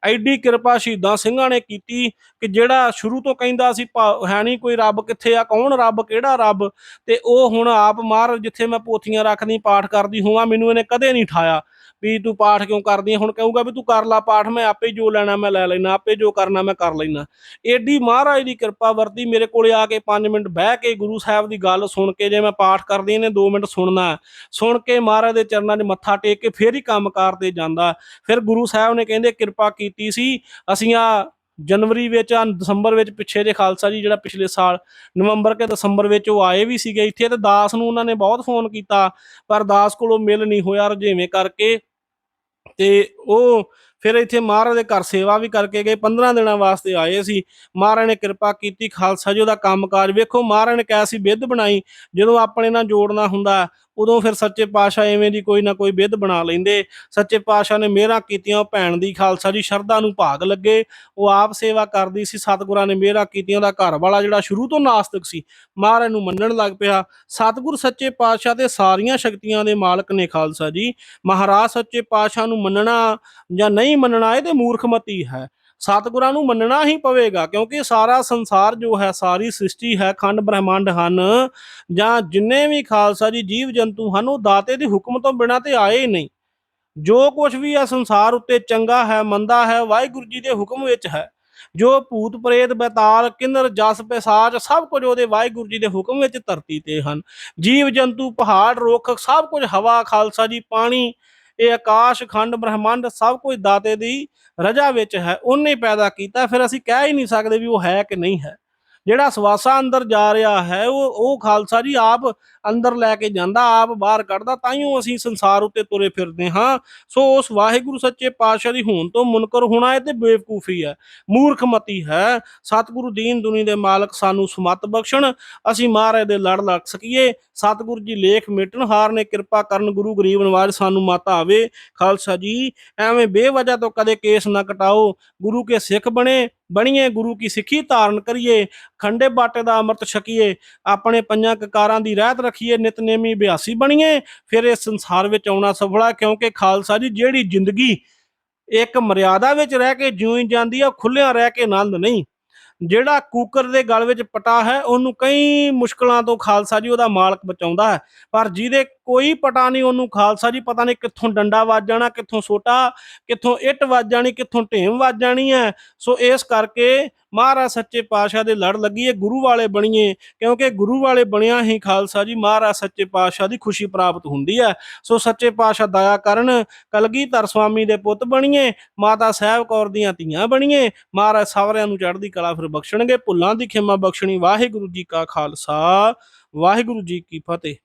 ਐਡੀ ਕਿਰਪਾ ਸ਼ਹੀਦਾਂ ਸਿੰਘਾਂ ਨੇ ਕੀਤੀ ਕਿ ਜਿਹੜਾ ਸ਼ੁਰੂ ਤੋਂ ਕਹਿੰਦਾ ਸੀ, ਭਾ- ਹੈ ਨਹੀਂ ਕੋਈ ਰੱਬ ਕਿੱਥੇ ਆ, ਕੌਣ ਰੱਬ, ਕਿਹੜਾ ਰੱਬ? ਤੇ ਉਹ ਹੁਣ ਆਪ ਮਾਰ ਜਿੱਥੇ ਮੈਂ ਪੋਥੀਆਂ ਰੱਖਦੀ, ਪਾਠ ਕਰਦੀ ਹੋਵਾਂ, ਮੈਨੂੰ ਇਹਨੇ ਕਦੇ ਨਹੀਂ ਠਾਇਆ। ਵੀ ਤੂੰ ਪਾਠ ਕਿਉਂ ਕਰਦੀ ਹੈ ਹੁਣ ਕਹੂਗਾ ਵੀ ਤੂੰ ਕਰ ਲਾ ਪਾਠ, ਮੈਂ ਆਪੇ ਜੋ ਲੈਣਾ, ਮੈਂ ਲੈ ਲੈਣਾ, ਆਪੇ ਜੋ ਕਰਨਾ, ਮੈਂ ਕਰ ਲੈਣਾ। ਏਡੀ ਮਹਾਰਾਜ ਦੀ ਕਿਰਪਾ ਵਰਤੀ ਮੇਰੇ ਕੋਲੇ ਆ ਕੇ 5 ਮਿੰਟ ਬਹਿ ਕੇ ਗੁਰੂ ਸਾਹਿਬ ਦੀ ਗੱਲ ਸੁਣ ਕੇ ਜੇ ਮੈਂ ਪਾਠ ਕਰਦੀ ਇਹਨੇ 2 ਮਿੰਟ ਸੁਣਨਾ ਸੁਣ ਕੇ ਮਹਾਰਾਜ ਦੇ ਚਰਨਾਂ 'ਚ ਮੱਥਾ ਟੇਕ ਕੇ ਫੇਰ ਹੀ ਕੰਮ ਕਾਰ ਤੇ ਜਾਂਦਾ। ਫਿਰ ਗੁਰੂ ਸਾਹਿਬ ਨੇ ਕਹਿੰਦੇ ਕਿਰਪਾ ਕੀਤੀ ਸੀ, ਅਸੀਂ ਆ ਜਨਵਰੀ ਵਿੱਚ ਦਸੰਬਰ ਵਿੱਚ ਪਿੱਛੇ ਜੇ ਖਾਲਸਾ ਜੀ, ਜਿਹੜਾ ਪਿਛਲੇ ਸਾਲ ਨਵੰਬਰ ਕੇ ਦਸੰਬਰ ਵਿੱਚ ਉਹ ਆਏ ਵੀ ਸੀਗੇ ਇੱਥੇ ਤੇ ਦਾਸ ਨੂੰ ਉਹਨਾਂ ਨੇ ਬਹੁਤ ਫੋਨ ਕੀਤਾ, ਪਰ ਦਾਸ ਕੋਲੋਂ ਮਿਲ ਨਹੀਂ ਹੋਇਆ ਰੁਝੇਵੇਂ ਕਰਕੇ ਤੇ ਉਹ ਫਿਰ ਇੱਥੇ ਮਹਾਰਾਜ ਦੇ ਘਰ ਸੇਵਾ ਵੀ ਕਰਕੇ ਗਏ 15 ਦਿਨਾਂ ਵਾਸਤੇ ਆਏ ਸੀ। ਮਹਾਰਾਜ ਨੇ ਕਿਰਪਾ ਕੀਤੀ, ਖਾਲਸਾ ਜੀ ਉਹਦਾ ਕੰਮਕਾਜ ਵੇਖੋ, ਮਹਾਰਾਜ ਨੇ ਕਿਹਾ ਸੀ, ਵਿਧ ਬਣਾਈ, ਜਦੋਂ ਆਪਣੇ ਨਾਲ ਜੋੜਨਾ ਹੁੰਦਾ ਉਦੋਂ ਫਿਰ ਸੱਚੇ ਪਾਤਸ਼ਾਹ ਐਵੇਂ ਦੀ ਕੋਈ ਨਾ ਕੋਈ ਵਿਧ ਬਣਾ ਲੈਂਦੇ। ਸੱਚੇ ਪਾਤਸ਼ਾਹ ਨੇ ਮਿਹਰਾਂ ਕੀਤੀਆਂ, ਉਹ ਭੈਣ ਦੀ ਖਾਲਸਾ ਜੀ ਸ਼ਰਧਾ ਨੂੰ ਭਾਗ ਲੱਗੇ। ਉਹ ਆਪ ਸੇਵਾ ਕਰਦੀ ਸੀ, ਸਤਿਗੁਰਾਂ ਨੇ ਮਿਹਰਾਂ ਕੀਤੀਆਂ ਦਾ ਘਰ ਵਾਲਾ ਜਿਹੜਾ ਸ਼ੁਰੂ ਤੋਂ ਨਾਸਤਿਕ ਸੀ, ਮਹਾਰਾਜ ਨੂੰ ਮੰਨਣ ਲੱਗ ਪਿਆ। ਸਤਿਗੁਰ ਸੱਚੇ ਪਾਤਸ਼ਾਹ ਦੇ ਸਾਰੀਆਂ ਸ਼ਕਤੀਆਂ ਦੇ ਮਾਲਕ ਨੇ ਖਾਲਸਾ ਜੀ। ਮਹਾਰਾਜ ਸੱਚੇ ਪਾਤਸ਼ਾਹ ਨੂੰ ਮੰਨਣਾ ਜਾਂ ਨਹੀਂ ਮੰਨਣਾ, ਇਹ ਤੇ ਮੂਰਖਮਤੀ ਹੈ। ਸਤਿਗੁਰਾਂ ਨੂੰ ਮੰਨਣਾ ਹੀ ਪਵੇਗਾ, ਕਿਉਂਕਿ ਸਾਰਾ ਸੰਸਾਰ ਜੋ ਹੈ, ਸਾਰੀ ਸ੍ਰਿਸ਼ਟੀ ਹੈ, ਖੰਡ ਬ੍ਰਹਿਮੰਡ ਹਨ, ਜਾਂ ਜਿੰਨੇ ਵੀ ਖਾਲਸਾ ਜੀ ਜੀਵ ਜੰਤੂ ਹਨ, ਉਹ ਦਾਤੇ ਦੇ ਹੁਕਮ ਤੋਂ ਬਿਨਾਂ ਤੇ ਆਏ ਹੀ ਨਹੀਂ। ਜੋ ਕੁਝ ਵੀ ਆ ਸੰਸਾਰ ਉੱਤੇ ਚੰਗਾ ਹੈ, ਮੰਦਾ ਹੈ, ਵਾਹਿਗੁਰੂ ਜੀ ਦੇ ਹੁਕਮ ਵਿੱਚ ਹੈ। ਜੋ ਭੂਤ, ਪ੍ਰੇਤ, ਬੈਤਾਲ, ਕਿੰਨਰ, ਜਸ, ਪਿਸਾਚ ਸਭ ਕੁਝ ਉਹਦੇ ਵਾਹਿਗੁਰੂ ਜੀ ਦੇ ਹੁਕਮ ਵਿੱਚ ਧਰਤੀ ਤੇ ਹਨ। ਜੀਵ ਜੰਤੂ, ਪਹਾੜ, ਰੁੱਖ, ਸਭ ਕੁਝ ਹਵਾ, ਖਾਲਸਾ ਜੀ, ਪਾਣੀ ਇਹ ਆਕਾਸ਼ ਖੰਡ ਬ੍ਰਹਿਮੰਡ ਸਭ ਕੁਝ ਦਾਤੇ ਦੀ ਰਜਾ ਵਿੱਚ ਹੈ, ਉਹਨੇ ਪੈਦਾ ਕੀਤਾ, ਫਿਰ ਅਸੀਂ ਕਹਿ ਹੀ ਨਹੀਂ ਸਕਦੇ ਵੀ ਉਹ ਹੈ ਕਿ ਨਹੀਂ ਹੈ। ਜਿਹੜਾ ਸਵਾਸਾ ਅੰਦਰ ਜਾ ਰਿਹਾ ਹੈ, ਉਹ ਉਹ ਖਾਲਸਾ ਜੀ ਆਪ ਅੰਦਰ ਲੈ ਕੇ ਜਾਂਦਾ, ਆਪ ਬਾਹਰ ਕੱਢਦਾ ਤਾਈਓ ਅਸੀਂ ਸੰਸਾਰ ਉੱਤੇ ਤੁਰੇ ਫਿਰਦੇ ਹਾਂ। ਸੋ ਉਸ ਵਾਹਿਗੁਰੂ ਸੱਚੇ ਪਾਤਸ਼ਾਹ ਦੀ ਹੋਣ ਤੋਂ ਮੁਨਕਰ ਹੋਣਾ ਹੈ ਤੇ ਬੇਵਕੂਫੀ ਹੈ, ਮੂਰਖਮਤੀ ਹੈ। ਸਤਿਗੁਰੂ ਦੀਨ ਦੁਨੀ ਦੇ ਮਾਲਕ ਸਾਨੂੰ ਸਮਤ ਬਖਸ਼ਣ, ਅਸੀਂ ਮਹਾਰਾਜ ਦੇ ਲੜ ਲੱਗ ਸਕੀਏ। ਸਤਿਗੁਰੂ ਜੀ ਲੇਖ ਮਿਟਣ, ਹਾਰ ਨੇ ਕਿਰਪਾ ਕਰਨ, ਗੁਰੂ ਗਰੀਬ ਨਿਵਾਜ ਸਾਨੂੰ ਮਾਤਾ ਆਵੇ। ਖਾਲਸਾ ਜੀ, ਐਵੇਂ ਬੇਵਜ੍ਹਾ ਤੋਂ ਕਦੇ ਕੇਸ ਨਾ ਕਟਾਓ। ਗੁਰੂ ਕੇ ਸਿੱਖ ਬਣੇ, ਬਣੀਏ, ਗੁਰੂ ਕੀ ਸਿੱਖੀ ਧਾਰਨ ਕਰੀਏ। ਖੰਡੇ ਬਾਟੇ ਦਾ ਅੰਮ੍ਰਿਤ ਛਕੀਏ। ਆਪਣੇ ਪੰਜਾਂ ਕਕਾਰਾਂ ਦੀ ਰਹਿਤ ਰੱਖੀਏ ਨਿਤਨੇਮੀ ਬਿਆਸੀ ਬਣੀਏ, ਫਿਰ ਇਸ ਸੰਸਾਰ ਵਿੱਚ ਆਉਣਾ ਸਫਲਾ, ਕਿਉਂਕਿ ਖਾਲਸਾ ਜੀ ਜਿਹੜੀ ਜ਼ਿੰਦਗੀ ਇੱਕ ਮਰਿਆਦਾ ਵਿੱਚ ਰਹਿ ਕੇ ਜਿਉਂ ਜਾਂਦੀ ਆ ਖੁੱਲਿਆਂ ਰਹਿ ਕੇ ਆਨੰਦ ਨਹੀਂ। ਜਿਹੜਾ ਕੂਕਰ ਦੇ ਗਲ ਵਿੱਚ ਪਟਾ ਹੈ, ਉਹਨੂੰ ਕਈ ਮੁਸ਼ਕਲਾਂ ਤੋਂ ਖਾਲਸਾ ਜੀ ਉਹਦਾ ਮਾਲਕ ਬਚਾਉਂਦਾ ਹੈ। ਪਰ ਜਿਹਦੇ ਕੋਈ ਪਟਾ ਨਹੀਂ, ਉਹਨੂੰ ਖਾਲਸਾ ਜੀ ਪਤਾ ਨਹੀਂ ਕਿੱਥੋਂ ਡੰਡਾ ਵੱਜ ਜਾਣਾ, ਕਿੱਥੋਂ ਸੋਟਾ, ਕਿੱਥੋਂ ਇੱਟ ਵੱਜ ਜਾਣੀ, ਕਿੱਥੋਂ ਢੇਮ ਵੱਜ ਜਾਣੀ ਹੈ। ਸੋ ਇਸ ਕਰਕੇ ਮਹਾਰਾਜ ਸੱਚੇ ਪਾਤਸ਼ਾਹ ਦੇ ਲੜ ਲੱਗੀਏ, ਗੁਰੂ ਵਾਲੇ ਬਣੀਏ, ਕਿਉਂਕਿ ਗੁਰੂ ਵਾਲੇ ਬਣਿਆ ਹੀ ਖਾਲਸਾ ਜੀ, ਮਹਾਰਾਜ ਸੱਚੇ ਪਾਤਸ਼ਾਹ ਦੀ ਖੁਸ਼ੀ ਪ੍ਰਾਪਤ ਹੁੰਦੀ ਹੈ। ਸੋ ਸੱਚੇ ਪਾਤਸ਼ਾਹ ਦਇਆ ਕਰਨ, ਕਲਗੀਧਰ ਸਵਾਮੀ ਦੇ ਪੁੱਤ ਬਣੀਏ, ਮਾਤਾ ਸਾਹਿਬ ਕੌਰ ਦੀਆਂ ਧੀਆਂ ਬਣੀਏ, ਮਹਾਰਾਜ ਸਾਰਿਆਂ ਨੂੰ ਚੜ੍ਹਦੀ ਕਲਾ ਫਿਰ ਬਖਸ਼ਣਗੇ, ਭੁੱਲਾਂ ਦੀ ਖਿਮਾ ਬਖਸ਼ਣੀ। ਵਾਹਿਗੁਰੂ ਜੀ ਕਾ ਖਾਲਸਾ, ਵਾਹਿਗੁਰੂ ਜੀ ਕੀ ਫਤਿਹ।